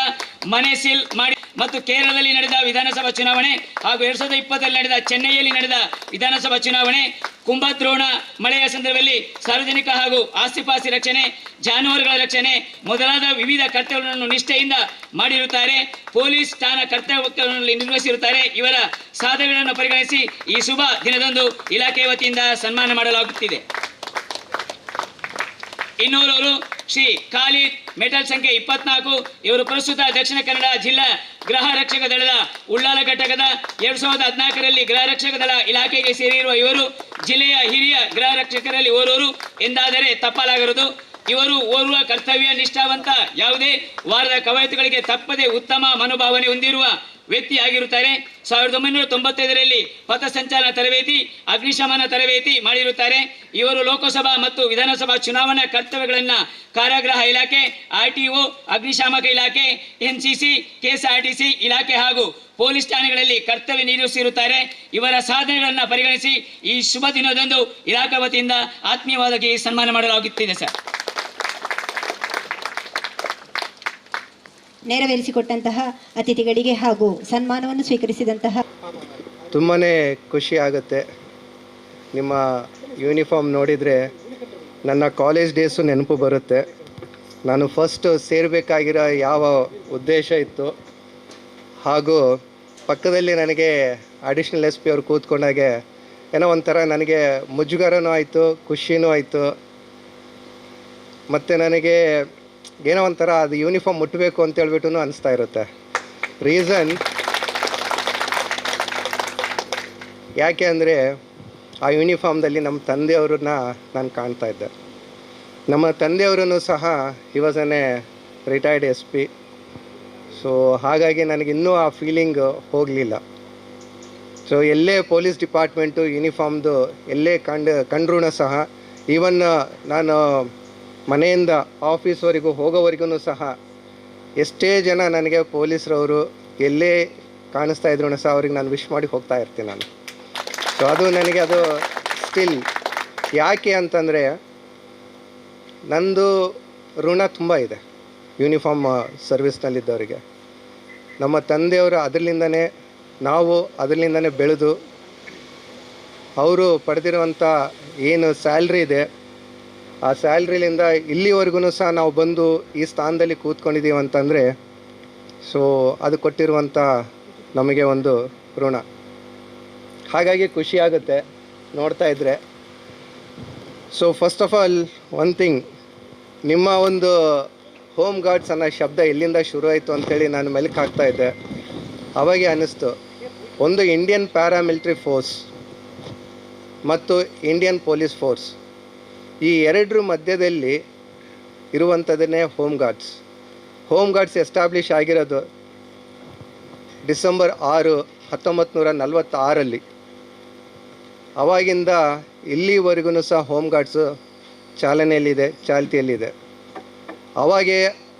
ಮನೆ ಸೀಲ್ ಮಾಡಿ ಮತ್ತು ಕೇರಳದಲ್ಲಿ ನಡೆದ ವಿಧಾನಸಭಾ ಚುನಾವಣೆ ಹಾಗೂ ಎರಡ್ ಸಾವಿರದ ಇಪ್ಪತ್ತರಲ್ಲಿ ನಡೆದ ಚೆನ್ನೈಯಲ್ಲಿ ನಡೆದ ವಿಧಾನಸಭಾ ಚುನಾವಣೆ, ಕುಂಭದ್ರೋಣ ಮಳೆಯ ಸಂದರ್ಭದಲ್ಲಿ ಸಾರ್ವಜನಿಕ ಹಾಗೂ ಆಸ್ತಿಪಾಸ್ತಿ ರಕ್ಷಣೆ, ಜಾನುವಾರುಗಳ ರಕ್ಷಣೆ ಮೊದಲಾದ ವಿವಿಧ ಕರ್ತವ್ಯಗಳನ್ನು ನಿಷ್ಠೆಯಿಂದ ಮಾಡಿರುತ್ತಾರೆ. ಪೊಲೀಸ್ ಠಾಣಾ ಕರ್ತವ್ಯಗಳಲ್ಲಿ ನಿರ್ವಹಿಸಿರುತ್ತಾರೆ ಇವರ ಸಾಧನೆಗಳನ್ನು ಪರಿಗಣಿಸಿ ಈ ಶುಭ ದಿನದಂದು ಇಲಾಖೆ ವತಿಯಿಂದ ಸನ್ಮಾನ ಮಾಡಲಾಗುತ್ತಿದೆ. ಇನ್ನೂರವರು ಶ್ರೀ ಖಾಲಿ ಮೆಟಲ್ ಸಂಖ್ಯೆ ಇಪ್ಪತ್ನಾಲ್ಕು, ಇವರು ಪ್ರಸ್ತುತ ದಕ್ಷಿಣ ಕನ್ನಡ ಜಿಲ್ಲಾ ಗೃಹ ರಕ್ಷಕ ದಳದ ಉಳ್ಳಾಲ ಘಟಕದ ಎರಡ್ ಸಾವಿರದ ಹದಿನಾಲ್ಕರಲ್ಲಿ ಗೃಹ ರಕ್ಷಕ ದಳ ಇಲಾಖೆಗೆ ಸೇರಿರುವ ಇವರು ಜಿಲ್ಲೆಯ ಹಿರಿಯ ಗೃಹ ರಕ್ಷಕರಲ್ಲಿ ಓರ್ವರು ಎಂದಾದರೆ ತಪ್ಪಲಾಗದು ಇವರು ಓರ್ವ ಕರ್ತವ್ಯ ನಿಷ್ಠಾವಂತ, ಯಾವುದೇ ವಾರದ ಕವಾಯತುಗಳಿಗೆ ತಪ್ಪದೆ ಉತ್ತಮ ಮನೋಭಾವನೆ ಹೊಂದಿರುವ ವ್ಯಕ್ತಿಯಾಗಿರುತ್ತಾರೆ ಸಾವಿರದ ಒಂಬೈನೂರ ತೊಂಬತ್ತೈದರಲ್ಲಿ ಪಥಸಂಚಾಲನ ತರಬೇತಿ, ಅಗ್ನಿಶಮನ ತರಬೇತಿ ಮಾಡಿರುತ್ತಾರೆ. ಇವರು ಲೋಕಸಭಾ ಮತ್ತು ವಿಧಾನಸಭಾ ಚುನಾವಣಾ ಕರ್ತವ್ಯಗಳನ್ನು ಕಾರಾಗೃಹ ಇಲಾಖೆ, ಆರ್ ಟಿ ಒ, ಅಗ್ನಿಶಾಮಕ ಇಲಾಖೆ, ಎನ್ ಸಿ ಸಿ ಕೆಎಸ್ಆರ್ಟಿಸಿ ಇಲಾಖೆ ಹಾಗೂ ಪೊಲೀಸ್ ಠಾಣೆಗಳಲ್ಲಿ ಕರ್ತವ್ಯ ನಿರ್ವಹಿಸಿರುತ್ತಾರೆ ಇವರ ಸಾಧನೆಗಳನ್ನು ಪರಿಗಣಿಸಿ ಈ ಶುಭ ದಿನದಂದು ಇಲಾಖಾ ವತಿಯಿಂದ ಆತ್ಮೀಯವಾಗಿ ಸನ್ಮಾನ ಮಾಡಲಾಗುತ್ತಿದೆ, ಸರ್. ನೆರವೇರಿಸಿಕೊಟ್ಟಂತಹ ಅತಿಥಿಗಳಿಗೆ ಹಾಗೂ ಸನ್ಮಾನವನ್ನು ಸ್ವೀಕರಿಸಿದಂತಹ ತುಂಬಾ ಖುಷಿ ಆಗುತ್ತೆ. ನಿಮ್ಮ ಯೂನಿಫಾರ್ಮ್ ನೋಡಿದರೆ ನನ್ನ ಕಾಲೇಜ್ ಡೇಸು ನೆನಪು ಬರುತ್ತೆ. ನಾನು ಫಸ್ಟು ಸೇರಬೇಕಾಗಿರೋ ಯಾವ ಉದ್ದೇಶ ಇತ್ತು ಹಾಗೂ ಪಕ್ಕದಲ್ಲಿ ನನಗೆ ಅಡಿಷ್ನಲ್ ಎಸ್ ಪಿ ಅವ್ರು ಕೂತ್ಕೊಂಡಾಗೆ ಏನೋ ಒಂಥರ ನನಗೆ ಮುಜುಗರನೂ ಆಯಿತು, ಖುಷಿನೂ ಆಯಿತು. ಮತ್ತು ನನಗೆ ಏನೋ ಒಂಥರ ಅದು ಯೂನಿಫಾರ್ಮ್ ಮುಟ್ಟಬೇಕು ಅಂತ ಹೇಳ್ಬಿಟ್ಟು ಅನಿಸ್ತಾ ಇರುತ್ತೆ. ರೀಸನ್ ಯಾಕೆ ಅಂದರೆ ಆ ಯೂನಿಫಾರ್ಮ್ದಲ್ಲಿ ನಮ್ಮ ತಂದೆಯವ್ರನ್ನ ನಾನು ಕಾಣ್ತಾ ಇದ್ದೆ. ನಮ್ಮ ತಂದೆಯವರನ್ನು ಸಹ a retired S P so ಹಾಗಾಗಿ ನನಗೆ ಇನ್ನೂ ಆ ಫೀಲಿಂಗ್ ಹೋಗಲಿಲ್ಲ. ಸೊ ಎಲ್ಲೇ ಪೊಲೀಸ್ ಡಿಪಾರ್ಟ್ಮೆಂಟು ಯೂನಿಫಾರ್ಮ್ದು ಎಲ್ಲೇ ಕಂಡು ಕಂಡ್ರೂ ಸಹ ಈವನ್ ನಾನು ಮನೆಯಿಂದ ಆಫೀಸ್ವರೆಗೂ ಹೋಗೋವರೆಗೂ ಸಹ ಎಷ್ಟೇ ಜನ ನನಗೆ ಪೊಲೀಸ್ರವರು ಎಲ್ಲೇ ಕಾಣಿಸ್ತಾ ಇದ್ರು ಸಹ ಅವ್ರಿಗೆ ನಾನು ವಿಶ್ ಮಾಡಿ ಹೋಗ್ತಾ ಇರ್ತೀನಿ ನಾನು. ಸೊ ಅದು ನನಗೆ ಅದು ಸ್ಟಿಲ್ ಯಾಕೆ ಅಂತಂದರೆ ನಂದು ಋಣ ತುಂಬ ಇದೆ. ಯೂನಿಫಾರ್ಮ್ ಸರ್ವಿಸ್ನಲ್ಲಿದ್ದವರಿಗೆ ನಮ್ಮ ತಂದೆಯವರು ಅದರಿಂದನೇ ನಾವು ಅದರಿಂದನೇ ಬೆಳೆದು, ಅವರು ಪಡೆದಿರುವಂಥ ಏನು ಸ್ಯಾಲ್ರಿ ಇದೆ ಆ ಸ್ಯಾಲ್ರಿಲಿಂದ ಇಲ್ಲಿವರೆಗೂ ಸಹ ನಾವು ಬಂದು ಈ ಸ್ಥಾನದಲ್ಲಿ ಕೂತ್ಕೊಂಡಿದ್ದೀವಿ ಅಂತಂದರೆ ಸೊ ಅದು ಕೊಟ್ಟಿರುವಂಥ ನಮಗೆ ಒಂದು ಋಣ. ಹಾಗಾಗಿ ಖುಷಿ ಆಗುತ್ತೆ ನೋಡ್ತಾ ಇದ್ದರೆ so first of all one thing ನಿಮ್ಮ ಒಂದು ಹೋಮ್ ಗಾರ್ಡ್ಸ್ ಅನ್ನೋ ಶಬ್ದ ಎಲ್ಲಿಂದ ಶುರು ಆಯಿತು ಅಂತೇಳಿ ನಾನು ಮೆಲುಕು ಹಾಕ್ತಾ ಇದ್ದೆ. ಅವಾಗೆ ಅನ್ನಿಸ್ತು, ಒಂದು ಇಂಡಿಯನ್ ಪ್ಯಾರಾಮಿಲಿಟ್ರಿ ಫೋರ್ಸ್ ಮತ್ತು ಇಂಡಿಯನ್ ಪೊಲೀಸ್ ಫೋರ್ಸ್ ಈ ಎರಡರ ಮಧ್ಯದಲ್ಲಿ ಇರುವಂಥದ್ದನ್ನೇ home guards home guards establish ಆಗಿರೋದು ಡಿಸೆಂಬರ್ ಆರು ಹತ್ತೊಂಬತ್ತು ನೂರ ನಲವತ್ತಾರಲ್ಲಿ. ಅವಾಗಿಂದ ಇಲ್ಲಿವರೆಗೂ ಸಹ ಹೋಮ್ ಗಾರ್ಡ್ಸು ಚಾಲನೆಯಲ್ಲಿದೆ, ಚಾಲ್ತಿಯಲ್ಲಿದೆ. ಅವಾಗೇ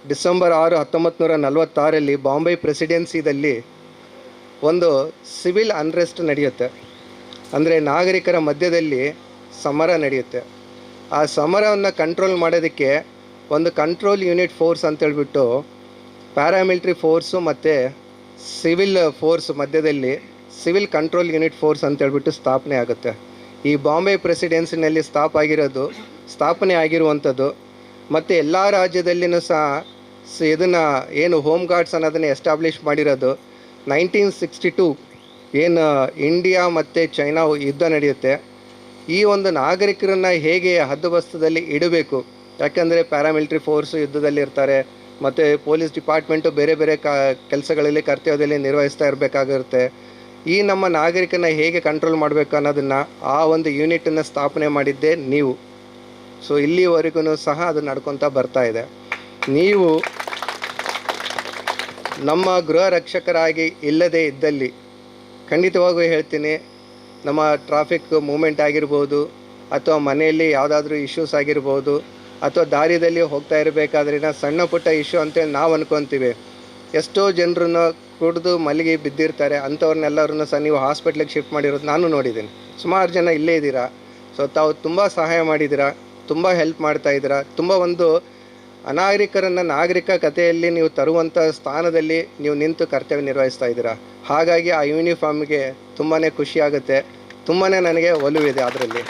ಡಿಸೆಂಬರ್ ಆರು ಹತ್ತೊಂಬತ್ತು ನೂರ ನಲವತ್ತಾರಲ್ಲಿ ಬಾಂಬೆ ಪ್ರೆಸಿಡೆನ್ಸಿದಲ್ಲಿ ಒಂದು ಸಿವಿಲ್ ಅನ್ರೆಸ್ಟ್ ನಡೆಯುತ್ತೆ. ಅಂದರೆ ನಾಗರಿಕರ ಮಧ್ಯದಲ್ಲಿ ಸಮರ ನಡೆಯುತ್ತೆ. ಆ ಸಮರವನ್ನು ಕಂಟ್ರೋಲ್ ಮಾಡೋದಕ್ಕೆ ಒಂದು ಕಂಟ್ರೋಲ್ ಯೂನಿಟ್ ಫೋರ್ಸ್ ಅಂತೇಳ್ಬಿಟ್ಟು ಪ್ಯಾರಾಮಿಲ್ಟ್ರಿ ಫೋರ್ಸು ಮತ್ತು ಸಿವಿಲ್ ಫೋರ್ಸ್ ಮಧ್ಯದಲ್ಲಿ ಸಿವಿಲ್ ಕಂಟ್ರೋಲ್ ಯೂನಿಟ್ ಫೋರ್ಸ್ ಅಂತೇಳ್ಬಿಟ್ಟು ಸ್ಥಾಪನೆ ಆಗುತ್ತೆ. ಈ ಬಾಂಬೆ ಪ್ರೆಸಿಡೆನ್ಸಿನಲ್ಲಿ ಸ್ಥಾಪ ಆಗಿರೋದು, ಸ್ಥಾಪನೆ ಆಗಿರುವಂಥದ್ದು, ಮತ್ತು ಎಲ್ಲ ರಾಜ್ಯದಲ್ಲಿನೂ ಸಹ ಇದನ್ನು ಏನು ಹೋಮ್ ಗಾರ್ಡ್ಸ್ ಅನ್ನೋದನ್ನು ಎಸ್ಟಾಬ್ಲಿಷ್ ಮಾಡಿರೋದು. ನೈನ್ಟೀನ್ ಸಿಕ್ಸ್ಟಿ ಟು ಏನು ಇಂಡಿಯಾ ಮತ್ತು ಚೈನಾ ಯುದ್ಧ ನಡೆಯುತ್ತೆ. ಈ ಒಂದು ನಾಗರಿಕರನ್ನು ಹೇಗೆ ಹದ್ದುಬಸ್ತದಲ್ಲಿ ಇಡಬೇಕು? ಯಾಕೆಂದರೆ ಪ್ಯಾರಾಮಿಲಿಟ್ರಿ ಫೋರ್ಸ್ ಯುದ್ಧದಲ್ಲಿ ಇರ್ತಾರೆ, ಮತ್ತು ಪೊಲೀಸ್ ಡಿಪಾರ್ಟ್ಮೆಂಟು ಬೇರೆ ಬೇರೆ ಕ, ಕೆಲಸಗಳಲ್ಲಿ ಕರ್ತವ್ಯದಲ್ಲಿ ನಿರ್ವಹಿಸ್ತಾ ಇರಬೇಕಾಗಿರುತ್ತೆ. ಈ ನಮ್ಮ ನಾಗರಿಕನ ಹೇಗೆ ಕಂಟ್ರೋಲ್ ಮಾಡಬೇಕು ಅನ್ನೋದನ್ನು ಆ ಒಂದು ಯೂನಿಟನ್ನು ಸ್ಥಾಪನೆ ಮಾಡಿದ್ದೇ ನೀವು. ಸೊ ಇಲ್ಲಿವರೆಗೂ ಸಹ ಅದು ನಡ್ಕೊತಾ ಬರ್ತಾ ಇದೆ. ನೀವು ನಮ್ಮ ಗೃಹ ರಕ್ಷಕರಾಗಿ ಇಲ್ಲದೇ ಇದ್ದಲ್ಲಿ ಖಂಡಿತವಾಗೂ ಹೇಳ್ತೀನಿ ನಮ್ಮ ಟ್ರಾಫಿಕ್ ಮೂಮೆಂಟ್ ಆಗಿರ್ಬೋದು, ಅಥವಾ ಮನೆಯಲ್ಲಿ ಯಾವುದಾದ್ರೂ ಇಶ್ಯೂಸ್ ಆಗಿರ್ಬೋದು, ಅಥವಾ ದಾರಿಯಲ್ಲಿ ಹೋಗ್ತಾ ಇರಬೇಕಾದ್ರಿನ ಸಣ್ಣ ಪುಟ್ಟ ಇಶ್ಯೂ ಅಂತೇಳಿ ನಾವು ಅನ್ಕೊತೀವಿ. ಎಷ್ಟೋ ಜನರನ್ನು ಕುಡಿದು ಮಲಗಿ ಬಿದ್ದಿರ್ತಾರೆ ಅಂಥವ್ರನ್ನೆಲ್ಲರನ್ನ ಸಹ ನೀವು ಹಾಸ್ಪಿಟ್ಲಿಗೆ ಶಿಫ್ಟ್ ಮಾಡಿರೋದು ನಾನು ನೋಡಿದ್ದೀನಿ. ಸುಮಾರು ಜನ ಇಲ್ಲೇ ಇದ್ದೀರಾ? ಸೊ ತಾವು ತುಂಬ ಸಹಾಯ ಮಾಡಿದ್ದೀರಾ? ತುಂಬ ಹೆಲ್ಪ್ ಮಾಡ್ತಾ ಇದ್ದೀರಾ? ತುಂಬ ಒಂದು ಅನಾಗರಿಕರನ್ನು ನಾಗರಿಕ ಕಥೆಯಲ್ಲಿ ನೀವು ತರುವಂಥ ಸ್ಥಾನದಲ್ಲಿ ನೀವು ನಿಂತು ಕರ್ತವ್ಯ ನಿರ್ವಹಿಸ್ತಾ ಇದ್ದೀರಾ? ಹಾಗಾಗಿ ಆ ಯೂನಿಫಾರ್ಮ್ಗೆ ತುಂಬಾ ಖುಷಿಯಾಗುತ್ತೆ ತುಂಬಾ ನನಗೆ ಒಲುವಿದೆ ಅದರಲ್ಲಿ.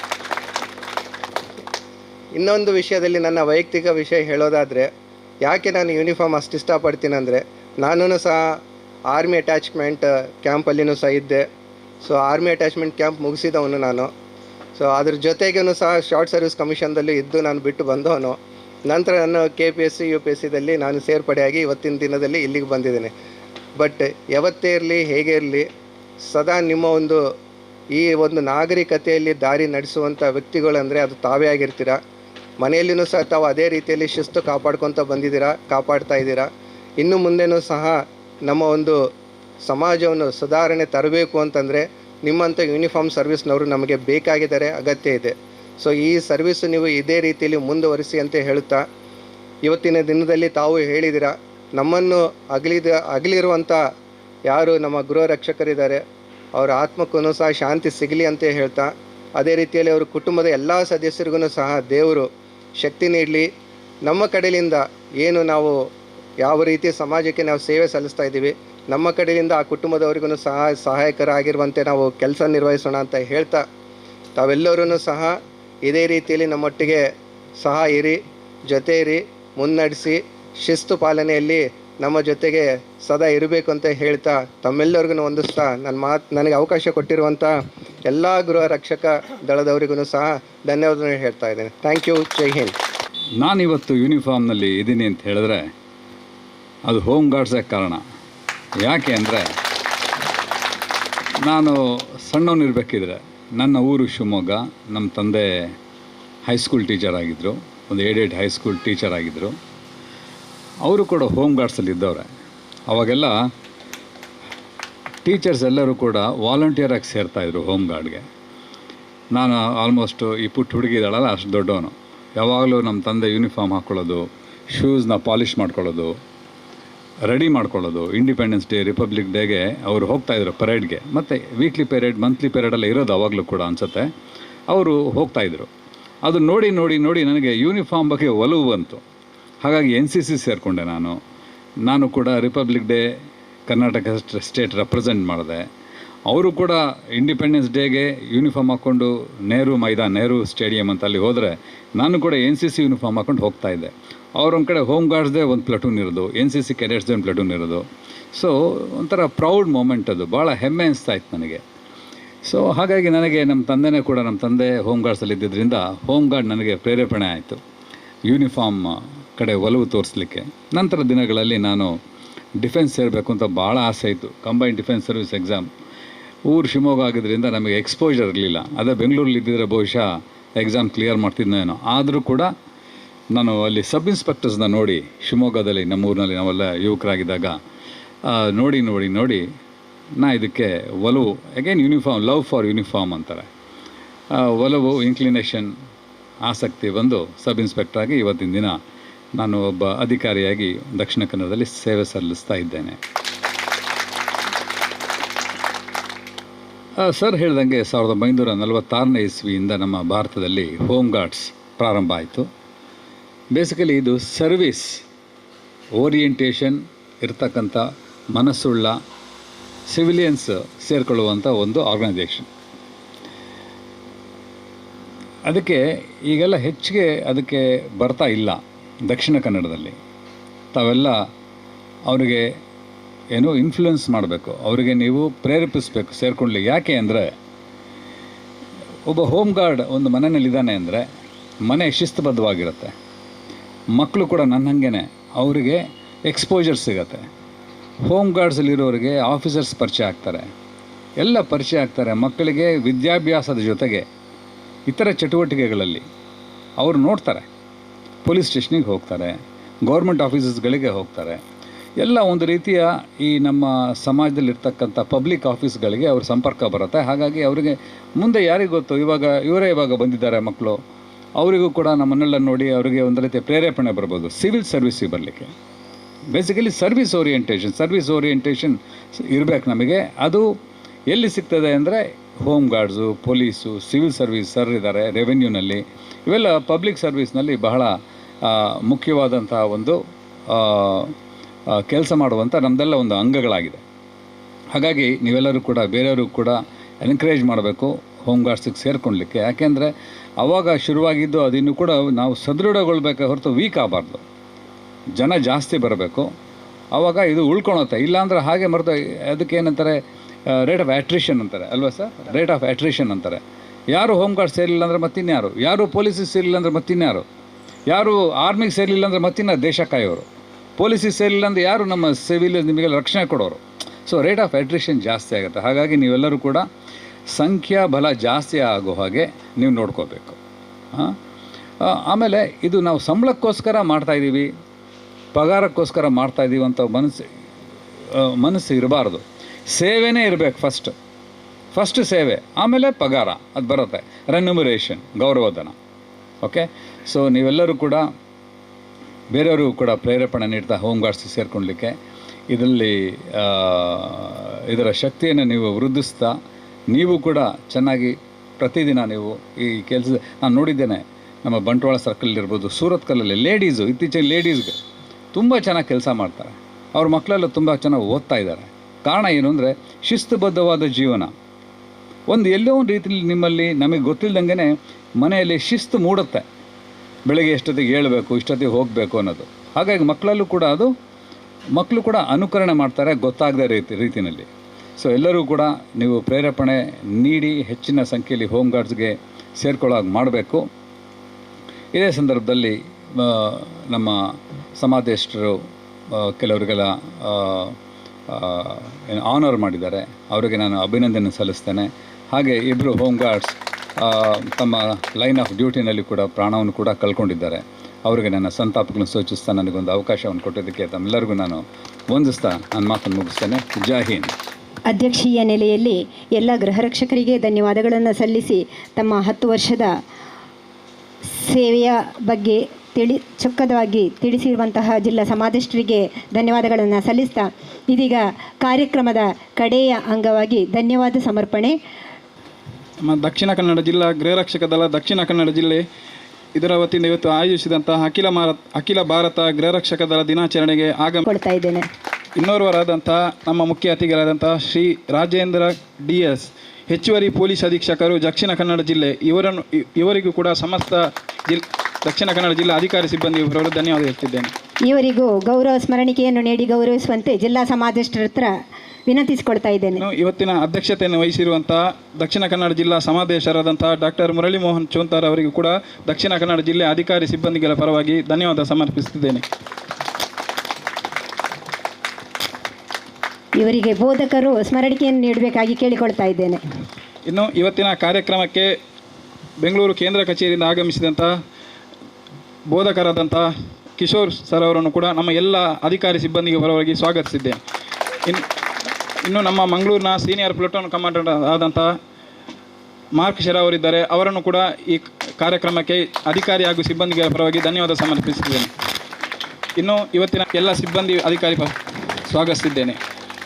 ಇನ್ನೊಂದು ವಿಷಯದಲ್ಲಿ ನನ್ನ ವೈಯಕ್ತಿಕ ವಿಷಯ ಹೇಳೋದಾದರೆ, ಯಾಕೆ ನಾನು ಯೂನಿಫಾರ್ಮ್ ಅಷ್ಟು ಇಷ್ಟಪಡ್ತೀನಂದರೆ ನಾನು ಸಹ ಆರ್ಮಿ ಅಟ್ಯಾಚ್ಮೆಂಟ್ ಕ್ಯಾಂಪಲ್ಲಿನೂ ಸಹ ಇದ್ದೆ. ಸೊ, ಆರ್ಮಿ ಅಟ್ಯಾಚ್ಮೆಂಟ್ ಕ್ಯಾಂಪ್ ಮುಗಿಸಿದವನು ನಾನು. ಸೊ, ಅದ್ರ ಜೊತೆಗೂ ಸಹ ಶಾರ್ಟ್ ಸರ್ವಿಸ್ ಕಮಿಷನ್ದಲ್ಲಿ ಇದ್ದು ನಾನು ಬಿಟ್ಟು ಬಂದವನು. ನಂತರ ನಾನು K P S C U P S ಸಿದಲ್ಲಿ ನಾನು ಸೇರ್ಪಡೆಯಾಗಿ ಇವತ್ತಿನ ದಿನದಲ್ಲಿ ಇಲ್ಲಿಗೆ ಬಂದಿದ್ದೇನೆ. ಬಟ್ ಯಾವತ್ತೇ ಇರಲಿ, ಹೇಗೆ ಇರಲಿ, ಸದಾ ನಿಮ್ಮ ಒಂದು, ಈ ಒಂದು ನಾಗರಿಕತೆಯಲ್ಲಿ ದಾರಿ ನಡೆಸುವಂಥ ವ್ಯಕ್ತಿಗಳಂದರೆ ಅದು ತಾವೇ ಆಗಿರ್ತೀರ? ಮನೆಯಲ್ಲಿನೂ ಸಹ ತಾವು ಅದೇ ರೀತಿಯಲ್ಲಿ ಶಿಸ್ತು ಕಾಪಾಡ್ಕೊತ ಬಂದಿದ್ದೀರಾ? ಕಾಪಾಡ್ತಾ ಇದ್ದೀರಾ? ಇನ್ನು ಮುಂದೆನೂ ಸಹ ನಮ್ಮ ಒಂದು ಸಮಾಜವನ್ನು ಸುಧಾರಣೆ ತರಬೇಕು ಅಂತಂದರೆ ನಿಮ್ಮಂಥ ಯೂನಿಫಾರ್ಮ್ ಸರ್ವಿಸ್ನವರು ನಮಗೆ ಬೇಕಾಗಿದ್ದಾರೆ, ಅಗತ್ಯ ಇದೆ. ಸೊ ಈ ಸರ್ವಿಸ್ ನೀವು ಇದೇ ರೀತಿಯಲ್ಲಿ ಮುಂದುವರಿಸಿ ಅಂತ ಹೇಳುತ್ತಾ, ಇವತ್ತಿನ ದಿನದಲ್ಲಿ ತಾವು ಹೇಳಿದಿರ, ನಮ್ಮನ್ನು ಅಗಲಿದ ಅಗಲಿರುವಂಥ ಯಾರು ನಮ್ಮ ಗೃಹ ರಕ್ಷಕರಿದ್ದಾರೆ, ಅವರ ಆತ್ಮಕ್ಕೂ ಸಹ ಶಾಂತಿ ಸಿಗಲಿ ಅಂತ ಹೇಳ್ತಾ, ಅದೇ ರೀತಿಯಲ್ಲಿ ಅವರ ಕುಟುಂಬದ ಎಲ್ಲ ಸದಸ್ಯರಿಗೂ ಸಹ ದೇವರು ಶಕ್ತಿ ನೀಡಲಿ. ನಮ್ಮ ಕಡೆಯಿಂದ ಏನು ನಾವು ಯಾವ ರೀತಿ ಸಮಾಜಕ್ಕೆ ನಾವು ಸೇವೆ ಸಲ್ಲಿಸ್ತಾ ಇದ್ದೀವಿ, ನಮ್ಮ ಕಡೆಯಿಂದ ಆ ಕುಟುಂಬದವರಿಗೂ ಸಹ ಸಹಾಯಕರಾಗಿರುವಂತೆ ನಾವು ಕೆಲಸ ನಿರ್ವಹಿಸೋಣ ಅಂತ ಹೇಳ್ತಾ ತಾವೆಲ್ಲರೂ ಸಹ ಇದೇ ರೀತಿಯಲ್ಲಿ ನಮ್ಮೊಟ್ಟಿಗೆ ಸಹ ಇರಿ, ಜೊತೆ ಮುನ್ನಡೆಸಿ, ಶಿಸ್ತು ಪಾಲನೆಯಲ್ಲಿ ನಮ್ಮ ಜೊತೆಗೆ ಸದಾ ಇರಬೇಕು ಅಂತ ಹೇಳ್ತಾ ತಮ್ಮೆಲ್ಲರಿಗೂ ಹೊಂದಿಸ್ತಾ ನನ್ನ ಮಾತು, ನನಗೆ ಅವಕಾಶ ಕೊಟ್ಟಿರುವಂಥ ಎಲ್ಲ ಗೃಹ ರಕ್ಷಕ ದಳದವರಿಗೂ ಸಹ ಧನ್ಯವಾದಗಳು ಹೇಳ್ತಾ ಇದ್ದೇನೆ. ಥ್ಯಾಂಕ್ ಯು ಜೈ ಹಿಂದ್ ನಾನಿವತ್ತು ಯೂನಿಫಾರ್ಮ್ನಲ್ಲಿ ಇದ್ದೀನಿ ಅಂತ ಹೇಳಿದ್ರೆ ಅದು ಹೋಮ್ ಗಾರ್ಡ್ಸೇ ಕಾರಣ. ಯಾಕೆ ಅಂದರೆ ನಾನು ಸಣ್ಣವನಿರ್ಬೇಕಿದ್ರೆ ನನ್ನ ಊರು ಶಿವಮೊಗ್ಗ. ನಮ್ಮ ತಂದೆ ಹೈಸ್ಕೂಲ್ ಟೀಚರ್ ಆಗಿದ್ದರು ಒಂದು ಏಡೆಡ್ ಹೈಸ್ಕೂಲ್ ಟೀಚರ್ ಆಗಿದ್ದರು ಅವರು ಕೂಡ ಹೋಮ್ ಗಾರ್ಡ್ಸಲ್ಲಿ ಇದ್ದವ್ರೆ. ಅವಾಗೆಲ್ಲ ಟೀಚರ್ಸ್ ಎಲ್ಲರೂ ಕೂಡ ವಾಲಂಟಿಯರಾಗಿ ಸೇರ್ತಾಯಿದ್ರು ಹೋಮ್ ಗಾರ್ಡ್ಗೆ ನಾನು ಆಲ್ಮೋಸ್ಟು ಈ ಪುಟ್ಟ ಹುಡುಗಿ ಇದ್ದಾಳಲ್ಲ, ಅಷ್ಟು ದೊಡ್ಡವನು. ಯಾವಾಗಲೂ ನಮ್ಮ ತಂದೆ ಯೂನಿಫಾರ್ಮ್ ಹಾಕ್ಕೊಳ್ಳೋದು ಶೂಸ್ನ ಪಾಲಿಷ್ ಮಾಡ್ಕೊಳ್ಳೋದು ರೆಡಿ ಮಾಡ್ಕೊಳ್ಳೋದು. ಇಂಡಿಪೆಂಡೆನ್ಸ್ ಡೇ ರಿಪಬ್ಲಿಕ್ ಡೇಗೆ ಅವರು ಹೋಗ್ತಾಯಿದ್ರು ಪರೇಡ್ಗೆ ಮತ್ತು ವೀಕ್ಲಿ ಪೆರೇಡ್ ಮಂತ್ಲಿ ಪೆರೇಡೆಲ್ಲ ಇರೋದು ಅವಾಗಲೂ ಕೂಡ ಅನಿಸುತ್ತೆ. ಅವರು ಹೋಗ್ತಾಯಿದ್ರು ಅದು ನೋಡಿ ನೋಡಿ ನೋಡಿ ನನಗೆ ಯೂನಿಫಾರ್ಮ್ ಬಗ್ಗೆ ಒಲವು ಬಂತು. ಹಾಗಾಗಿ ಎನ್ ಸಿ ಸಿ ಸೇರಿಕೊಂಡೆ ನಾನು. ನಾನು ಕೂಡ Republic Day Karnataka state represent ಮಾಡಿದೆ. ಅವರು ಕೂಡ ಇಂಡಿಪೆಂಡೆನ್ಸ್ ಡೇಗೆ ಯೂನಿಫಾರ್ಮ್ ಹಾಕ್ಕೊಂಡು ನೆಹರು ಮೈದಾನ್, ನೆಹರು ಸ್ಟೇಡಿಯಂ ಅಂತ ಅಲ್ಲಿ ಹೋದರೆ ನಾನು ಕೂಡ ಎನ್ ಸಿ ಸಿ ಯೂನಿಫಾರ್ಮ್ ಹಾಕ್ಕೊಂಡು ಹೋಗ್ತಾ ಇದ್ದೆ. ಅವ್ರೊಂದು ಕಡೆ ಹೋಮ್ ಗಾರ್ಡ್ಸ್ದೇ ಒಂದು ಪ್ಲಟೂನ್ ಇರೋದು ಎನ್ ಸಿ ಸಿ ಕೆಡೆಟ್ಸ್ದೇ ಒಂದು ಪ್ಲಟೂನ್ ಇರೋದು. ಸೊ ಒಂಥರ ಪ್ರೌಡ್ ಮೂಮೆಂಟ್ ಅದು, ಭಾಳ ಹೆಮ್ಮೆ ಅನಿಸ್ತಾ ಇತ್ತು ನನಗೆ. ಸೊ ಹಾಗಾಗಿ ನನಗೆ ನಮ್ಮ ತಂದೆನೇ ಕೂಡ ನಮ್ಮ ತಂದೆ ಹೋಮ್ ಗಾರ್ಡ್ಸಲ್ಲಿ ಇದ್ದಿದ್ದರಿಂದ ಹೋಮ್ ಗಾರ್ಡ್ ನನಗೆ ಪ್ರೇರೇಪಣೆ ಆಯಿತು. ಯೂನಿಫಾರ್ಮ್ ಕಡೆ ಒಲವು ತೋರಿಸ್ಲಿಕ್ಕೆ. ನಂತರ ದಿನಗಳಲ್ಲಿ ನಾನು ಡಿಫೆನ್ಸ್ ಸೇರಬೇಕು ಅಂತ ಭಾಳ ಆಸೆ ಇತ್ತು. ಕಂಬೈನ್ ಡಿಫೆನ್ಸ್ ಸರ್ವಿಸ್ ಎಕ್ಸಾಮ್ ಊರು ಶಿವಮೊಗ್ಗ ಆಗಿದ್ದರಿಂದ ನಮಗೆ ಎಕ್ಸ್ಪೋಜರ್ ಇರಲಿಲ್ಲ. ಅದೇ ಬೆಂಗಳೂರಲ್ಲಿ ಇದ್ದಿದ್ರೆ ಬಹುಶಃ ಎಕ್ಸಾಮ್ ಕ್ಲಿಯರ್ ಮಾಡ್ತಿದ್ನೇನೋ ಆದರೂ ಕೂಡ ನಾನು ಅಲ್ಲಿ ಸಬ್ ಇನ್ಸ್ಪೆಕ್ಟರ್ಸ್ನ ನೋಡಿ, ಶಿವಮೊಗ್ಗದಲ್ಲಿ ನಮ್ಮ ಊರಿನಲ್ಲಿ ನಾವೆಲ್ಲ ಯುವಕರಾಗಿದ್ದಾಗ ನೋಡಿ ನೋಡಿ ನೋಡಿ, ನಾ ಇದಕ್ಕೆ ಒಲವು again uniform love for uniform ಅಂತಾರೆ. ಒಲವು ಇನ್ಕ್ಲಿನೇಷನ್ ಆಸಕ್ತಿ ಬಂದು ಸಬ್ ಇನ್ಸ್ಪೆಕ್ಟರ್ ಆಗಿ ಇವತ್ತಿನ ದಿನ ನಾನು ಒಬ್ಬ ಅಧಿಕಾರಿಯಾಗಿ ದಕ್ಷಿಣ ಕನ್ನಡದಲ್ಲಿ ಸೇವೆ ಸಲ್ಲಿಸ್ತಾ ಇದ್ದೇನೆ. ಸರ್ ಹೇಳ್ದಂಗೆ ಸಾವಿರದ ಒಂಬೈನೂರ ನಲವತ್ತಾರನೇ ಇಸ್ವಿಯಿಂದ ನಮ್ಮ ಭಾರತದಲ್ಲಿ ಹೋಮ್ ಗಾರ್ಡ್ಸ್ ಪ್ರಾರಂಭ ಆಯಿತು. ಬೇಸಿಕಲಿ ಇದು ಸರ್ವಿಸ್ ಓರಿಯೆಂಟೇಷನ್ ಇರ್ತಕ್ಕಂಥ ಮನಸ್ಸುಳ್ಳ ಸಿವಿಲಿಯನ್ಸ್ ಸೇರಿಕೊಳ್ಳುವಂಥ ಒಂದು ಆರ್ಗನೈಸೇಷನ್ ಅದಕ್ಕೆ ಈಗೆಲ್ಲ ಹೆಚ್ಚಿಗೆ ಅದಕ್ಕೆ ಬರ್ತಾ ಇಲ್ಲ ದಕ್ಷಿಣ ಕನ್ನಡದಲ್ಲಿ. ತಾವೆಲ್ಲ ಅವರಿಗೆ ಏನು ಇನ್ಫ್ಲುಯೆನ್ಸ್ ಮಾಡಬೇಕು, ಅವರಿಗೆ ನೀವು ಪ್ರೇರೇಪಿಸಬೇಕು, ಸೇರಿಕೊಳ್ಳಿ. ಯಾಕೆ ಅಂದರೆ, ಒಬ್ಬ ಹೋಮ್ ಗಾರ್ಡ್ ಒಂದು ಮನೆಯಲ್ಲಿದ್ದಾನೆ ಅಂದರೆ, ಮನೆ ಶಿಸ್ತುಬದ್ಧವಾಗಿರುತ್ತೆ. ಮಕ್ಕಳು ಕೂಡ ನನ್ನ ಹಂಗೆ ಅವರಿಗೆ ಎಕ್ಸ್ಪೋಜರ್ ಸಿಗತ್ತೆ. ಹೋಮ್ ಗಾರ್ಡ್ಸಲ್ಲಿರೋರಿಗೆ ಆಫೀಸರ್ಸ್ ಪರಿಚಯ ಆಗ್ತಾರೆ. ಎಲ್ಲ ಪರಿಚಯ ಆಗ್ತಾರೆ ಮಕ್ಕಳಿಗೆ ವಿದ್ಯಾಭ್ಯಾಸದ ಜೊತೆಗೆ. ಇತರ ಚಟುವಟಿಕೆಗಳಲ್ಲಿ ಅವರು ನೋಡ್ತಾರೆ. ಪೊಲೀಸ್ ಸ್ಟೇಷನಿಗೆ ಹೋಗ್ತಾರೆ, ಗೌರ್ಮೆಂಟ್ ಆಫೀಸಸ್ಗಳಿಗೆ ಹೋಗ್ತಾರೆ. ಎಲ್ಲ ಒಂದು ರೀತಿಯ ಈ ನಮ್ಮ ಸಮಾಜದಲ್ಲಿರ್ತಕ್ಕಂಥ ಪಬ್ಲಿಕ್ ಆಫೀಸ್ಗಳಿಗೆ ಅವ್ರ ಸಂಪರ್ಕ ಬರುತ್ತೆ. ಹಾಗಾಗಿ ಅವರಿಗೆ ಮುಂದೆ ಯಾರಿಗೆ ಗೊತ್ತು? ಇವಾಗ ಇವರೇ ಇವಾಗ ಬಂದಿದ್ದಾರೆ ಮಕ್ಕಳು. ಅವರಿಗೂ ಕೂಡ ನಮ್ಮನ್ನೆಲ್ಲ ನೋಡಿ ಅವರಿಗೆ ಒಂದು ರೀತಿಯ ಪ್ರೇರೇಪಣೆ ಬರ್ಬೋದು. ಸಿವಿಲ್ ಸರ್ವಿಸಿಗೆ ಬರಲಿಕ್ಕೆ. Basically service orientation service orientation ಇರಬೇಕು ನಮಗೆ. ಅದು ಎಲ್ಲಿ ಸಿಗ್ತದೆ ಅಂದರೆ home guards police civil service sir ಇದ್ದಾರೆ ರೆವೆನ್ಯೂನಲ್ಲಿ ಇವೆಲ್ಲ ಪಬ್ಲಿಕ್ ಸರ್ವಿಸ್ನಲ್ಲಿ ಬಹಳ ಮುಖ್ಯವಾದಂತಹ ಒಂದು ಕೆಲಸ ಮಾಡುವಂಥ ನಮ್ಮದೆಲ್ಲ ಒಂದು ಅಂಗಗಳಾಗಿದೆ. ಹಾಗಾಗಿ ನೀವೆಲ್ಲರೂ ಕೂಡ ಬೇರೆಯವರು ಕೂಡ ಎನ್ಕರೇಜ್ ಮಾಡಬೇಕು. ಹೋಮ್ ಗಾರ್ಡ್ಸಿಗೆ ಸೇರ್ಕೊಳ್ಲಿಕ್ಕೆ. ಯಾಕೆಂದರೆ ಅವಾಗ ಶುರುವಾಗಿದ್ದು ಅದಿನ್ನೂ ಕೂಡ ನಾವು ಸದೃಢಗೊಳ್ಬೇಕೆ ಹೊರತು ವೀಕ್ ಆಗಬಾರ್ದು. ಜನ ಜಾಸ್ತಿ ಬರಬೇಕು. ಆವಾಗ ಇದು ಉಳ್ಕೊಳತ್ತೆ. ಇಲ್ಲಾಂದ್ರೆ ಹಾಗೆ ಮರೆತು, ಅದಕ್ಕೆ ಏನಂತಾರೆ ರೇಟ್ ಆಫ್ ಆಟ್ರಿಷನ್ ಅಂತಾರೆ. ಅಲ್ವಾ ಸರ್? ರೇಟ್ ಆಫ್ ಆಟ್ರಿಷನ್ ಅಂತಾರೆ. ಯಾರು ಹೋಮ್ ಗಾರ್ಡ್ ಸೇರಿಲ್ಲ ಅಂದರೆ ಮತ್ತಿನ್ಯಾರು? ಯಾರು ಪೊಲೀಸಿಗೆ ಸೇರಿಲ್ಲ ಅಂದರೆ ಮತ್ತಿನ್ಯಾರು? ಯಾರು ಆರ್ಮಿಗೆ ಸೇರಿಲ್ಲ ಅಂದರೆ ಮತ್ತಿನ್ನ ದೇಶ ಕಾಯೋರು? ಪೊಲೀಸಿಗೆ ಸೇರಿಲ್ಲ ಅಂದರೆ ಯಾರು ನಮ್ಮ ಸಿವಿಲ್ ನಿಮಗೆಲ್ಲ ರಕ್ಷಣೆ ಕೊಡೋರು? ಸೊ ರೇಟ್ ಆಫ್ ಆಟ್ರಿಷನ್ ಜಾಸ್ತಿ ಆಗುತ್ತೆ. ಹಾಗಾಗಿ ನೀವೆಲ್ಲರೂ ಕೂಡ ಸಂಖ್ಯಾ ಬಲ ಜಾಸ್ತಿ ಆಗೋ ಹಾಗೆ ನೀವು ನೋಡ್ಕೋಬೇಕು. ಆಮೇಲೆ ಇದು ನಾವು ಸಂಬಳಕ್ಕೋಸ್ಕರ ಮಾಡ್ತಾಯಿದ್ದೀವಿ ಪಗಾರಕ್ಕೋಸ್ಕರ ಮಾಡ್ತಾಯಿದ್ದೀವಿ ಅಂತ ಮನಸ್ಸು ಮನಸ್ಸು ಇರಬಾರ್ದು. ಸೇವೆನೇ ಇರಬೇಕು ಫಸ್ಟ್ ಫಸ್ಟ್ ಸೇವೆ, ಆಮೇಲೆ ಪಗಾರ, ಅದು ಬರುತ್ತೆ. ರೆನ್ಯುಮರೇಷನ್ ಗೌರವಧನ. ಓಕೆ ಸೊ ನೀವೆಲ್ಲರೂ ಕೂಡ ಬೇರೆಯವರು ಕೂಡ ಪ್ರೇರೇಪಣೆ ನೀಡ್ತಾ ಹೋಮ್ ಗಾರ್ಡ್ಸ್ ಸೇರ್ಕೊಳ್ಲಿಕ್ಕೆ, ಇದರಲ್ಲಿ ಇದರ ಶಕ್ತಿಯನ್ನು ನೀವು ವೃದ್ಧಿಸ್ತಾ ನೀವು ಕೂಡ ಚೆನ್ನಾಗಿ ಪ್ರತಿದಿನ ನೀವು ಈ ಕೆಲಸ ನಾನು ನೋಡಿದ್ದೇನೆ, ನಮ್ಮ ಬಂಟ್ವಾಳ ಸರ್ಕಲ್ ಇರ್ಬೋದು, ಸೂರತ್ ಕಲ್ಲಲ್ಲಿ ಲೇಡೀಸು ಇತ್ತೀಚಿನ ಲೇಡೀಸ್ಗೆ ತುಂಬ ಚೆನ್ನಾಗಿ ಕೆಲಸ ಮಾಡ್ತಾರೆ. ಅವ್ರ ಮಕ್ಕಳೆಲ್ಲ ತುಂಬ ಚೆನ್ನಾಗಿ ಓದ್ತಾ ಇದ್ದಾರೆ. ಕಾರಣ ಏನು ಅಂದರೆ, ಶಿಸ್ತುಬದ್ಧವಾದ ಜೀವನ. ಒಂದು ಎಲ್ಲೋ ಒಂದು ರೀತಿಯಲ್ಲಿ ನಿಮ್ಮಲ್ಲಿ ನಮಗೆ ಗೊತ್ತಿಲ್ಲದಂಗೆ ಮನೆಯಲ್ಲಿ ಶಿಸ್ತು ಮೂಡುತ್ತೆ. ಬೆಳಗ್ಗೆ ಎಷ್ಟೊತ್ತಿಗೆ ಏಳಬೇಕು ಇಷ್ಟೊತ್ತಿಗೆ ಹೋಗಬೇಕು ಅನ್ನೋದು. ಹಾಗಾಗಿ ಮಕ್ಕಳಲ್ಲೂ ಕೂಡ ಅದು ಮಕ್ಕಳು ಕೂಡ ಅನುಕರಣೆ ಮಾಡ್ತಾರೆ ಗೊತ್ತಾಗದ ರೀತಿ ರೀತಿಯಲ್ಲಿ ಸೊ ಎಲ್ಲರೂ ಕೂಡ ನೀವು ಪ್ರೇರೇಪಣೆ ನೀಡಿ ಹೆಚ್ಚಿನ ಸಂಖ್ಯೆಯಲ್ಲಿ ಹೋಮ್ ಗಾರ್ಡ್ಸ್ಗೆ ಸೇರ್ಕೊಳ್ಳೋಕೆ ಮಾಡಬೇಕು. ಇದೇ ಸಂದರ್ಭದಲ್ಲಿ ನಮ್ಮ ಸಮಾಧಿಷ್ಟರು ಕೆಲವರಿಗೆಲ್ಲ ಆನರ್ ಮಾಡಿದ್ದಾರೆ. ಅವರಿಗೆ ನಾನು ಅಭಿನಂದನೆ ಸಲ್ಲಿಸ್ತೇನೆ. ಹಾಗೆ ಇಬ್ಬರು ಹೋಮ್ ಗಾರ್ಡ್ಸ್ ತಮ್ಮ ಲೈನ್ ಆಫ್ ಡ್ಯೂಟಿನಲ್ಲಿ ಕೂಡ ಪ್ರಾಣವನ್ನು ಕೂಡ ಕಳ್ಕೊಂಡಿದ್ದಾರೆ. ಅವರಿಗೆ ನನ್ನ ಸಂತಾಪಗಳನ್ನು ಸೂಚಿಸ್ತಾ ನನಗೊಂದು ಅವಕಾಶವನ್ನು ಕೊಟ್ಟಿದ್ದಕ್ಕೆ ತಮ್ಮೆಲ್ಲರಿಗೂ ನಾನು ವಂದಿಸ್ತಾ ನನ್ನ ಮಾತನ್ನು ಮುಗಿಸ್ತೇನೆ. ಜೈ ಹಿಂದ್. ಅಧ್ಯಕ್ಷೀಯ ನೆಲೆಯಲ್ಲಿ ಎಲ್ಲ ಗೃಹರಕ್ಷಕರಿಗೆ ಧನ್ಯವಾದಗಳನ್ನು ಸಲ್ಲಿಸಿ ತಮ್ಮ ಹತ್ತು ವರ್ಷದ ಸೇವೆಯ ಬಗ್ಗೆ ತಿಳಿ ಚೊಕ್ಕದವಾಗಿ ತಿಳಿಸಿರುವಂತಹ ಜಿಲ್ಲಾ ಸಮಾಧಿಷ್ಠರಿಗೆ ಧನ್ಯವಾದಗಳನ್ನು ಸಲ್ಲಿಸ್ತಾ ಇದೀಗ ಕಾರ್ಯಕ್ರಮದ ಕಡೆಯ ಅಂಗವಾಗಿ ಧನ್ಯವಾದ ಸಮರ್ಪಣೆ. ನಮ್ಮ ದಕ್ಷಿಣ ಕನ್ನಡ ಜಿಲ್ಲಾ ಗೃಹರಕ್ಷಕ ದಳ ದಕ್ಷಿಣ ಕನ್ನಡ ಜಿಲ್ಲೆ ಇದರ ವತಿಯಿಂದ ಇವತ್ತು ಆಯೋಜಿಸಿದಂತಹ ಅಖಿಲ ಭಾರತ ಅಖಿಲ ಭಾರತ ಗೃಹರಕ್ಷಕ ದಳ ದಿನಾಚರಣೆಗೆ ಆಗಮ ಕೊಡ್ತಾ ಇದ್ದೇನೆ. ಇನ್ನೋರ್ವರಾದಂತಹ ನಮ್ಮ ಮುಖ್ಯ ಅತಿಥಿಗಳಾದಂತಹ ಶ್ರೀ ರಾಜೇಂದ್ರ ಡಿ ಎಸ್ ಹೆಚ್ಚುವರಿ ಪೊಲೀಸ್ ಅಧೀಕ್ಷಕರು ದಕ್ಷಿಣ ಕನ್ನಡ ಜಿಲ್ಲೆ ಇವರನ್ನು ಇವರಿಗೂ ಕೂಡ ಸಮಸ್ತ ಜಿಲ್ ದಕ್ಷಿಣ ಕನ್ನಡ ಜಿಲ್ಲಾ ಅಧಿಕಾರಿ ಸಿಬ್ಬಂದಿ ಇವರವರು ಧನ್ಯವಾದ ಹೇಳ್ತಿದ್ದೇನೆ. ಇವರಿಗೂ ಗೌರವ ಸ್ಮರಣಿಕೆಯನ್ನು ನೀಡಿ ಗೌರವಿಸುವಂತೆ ಜಿಲ್ಲಾ ಸಮಾಧಿಷ್ಠರ ಹತ್ರ ವಿನಂತಿಸಿಕೊಳ್ತಾ ಇದ್ದೇನೆ. ಇನ್ನು ಇವತ್ತಿನ ಅಧ್ಯಕ್ಷತೆಯನ್ನು ವಹಿಸಿರುವಂತಹ ದಕ್ಷಿಣ ಕನ್ನಡ ಜಿಲ್ಲಾ ಸಮಾದೇಶರಾದಂತಹ ಡಾಕ್ಟರ್ ಮುರಳಿ ಮೋಹನ್ ಚೋಂತಾರ್ ಅವರಿಗೂ ಕೂಡ ದಕ್ಷಿಣ ಕನ್ನಡ ಜಿಲ್ಲೆ ಅಧಿಕಾರಿ ಸಿಬ್ಬಂದಿಗಳ ಪರವಾಗಿ ಧನ್ಯವಾದ ಸಮರ್ಪಿಸುತ್ತಿದ್ದೇನೆ. ಇವರಿಗೆ ಬೋಧಕರು ಸ್ಮರಣಿಕೆಯನ್ನು ನೀಡಬೇಕಾಗಿ ಕೇಳಿಕೊಳ್ತಾ ಇದ್ದೇನೆ. ಇನ್ನು ಇವತ್ತಿನ ಕಾರ್ಯಕ್ರಮಕ್ಕೆ ಬೆಂಗಳೂರು ಕೇಂದ್ರ ಕಚೇರಿಯಿಂದ ಆಗಮಿಸಿದಂಥ ಬೋಧಕರಾದಂಥ ಕಿಶೋರ್ ಸರ್ ಅವರನ್ನು ಕೂಡ ನಮ್ಮ ಎಲ್ಲ ಅಧಿಕಾರಿ ಸಿಬ್ಬಂದಿಗೆ ಪರವಾಗಿ ಸ್ವಾಗತಿಸಿದ್ದೇನೆ. ಇನ್ನು ಇನ್ನು ನಮ್ಮ ಮಂಗಳೂರಿನ ಸೀನಿಯರ್ ಪ್ಲೂಟೋನ್ ಕಮಾಂಡರ್ ಆದಂಥ ಮಾರ್ಕ್ ಶೆರಾ ಅವರಿದ್ದಾರೆ. ಅವರನ್ನು ಕೂಡ ಈ ಕಾರ್ಯಕ್ರಮಕ್ಕೆ ಅಧಿಕಾರಿ ಹಾಗೂ ಸಿಬ್ಬಂದಿಗಳ ಪರವಾಗಿ ಧನ್ಯವಾದ ಸಮರ್ಪಿಸಿದ್ದೇನೆ ಇನ್ನು ಇವತ್ತಿನ ಎಲ್ಲ ಸಿಬ್ಬಂದಿ ಅಧಿಕಾರಿ ಸ್ವಾಗತಿಸಿದ್ದೇನೆ.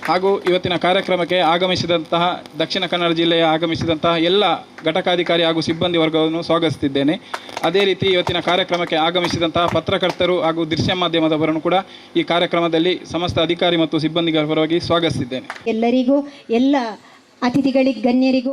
ಹಾಗೂ ಇವತ್ತಿನ ಕಾರ್ಯಕ್ರಮಕ್ಕೆ ಆಗಮಿಸಿದಂತಹ ದಕ್ಷಿಣ ಕನ್ನಡ ಜಿಲ್ಲೆಯ ಆಗಮಿಸಿದಂತಹ ಎಲ್ಲ ಘಟಕಾಧಿಕಾರಿ ಹಾಗೂ ಸಿಬ್ಬಂದಿ ವರ್ಗವನ್ನು ಸ್ವಾಗತಿಸುತ್ತಿದ್ದೇನೆ. ಅದೇ ರೀತಿ ಇವತ್ತಿನ ಕಾರ್ಯಕ್ರಮಕ್ಕೆ ಆಗಮಿಸಿದಂತಹ ಪತ್ರಕರ್ತರು ಹಾಗೂ ದೃಶ್ಯ ಮಾಧ್ಯಮದವರನ್ನು ಕೂಡ ಈ ಕಾರ್ಯಕ್ರಮದಲ್ಲಿ ಸಮಸ್ತ ಅಧಿಕಾರಿ ಮತ್ತು ಸಿಬ್ಬಂದಿಗಳ ಪರವಾಗಿ ಸ್ವಾಗತಿಸಿದ್ದೇನೆ ಎಲ್ಲರಿಗೂ, ಎಲ್ಲ ಅತಿಥಿಗಳಿಗೆ, ಗಣ್ಯರಿಗೂ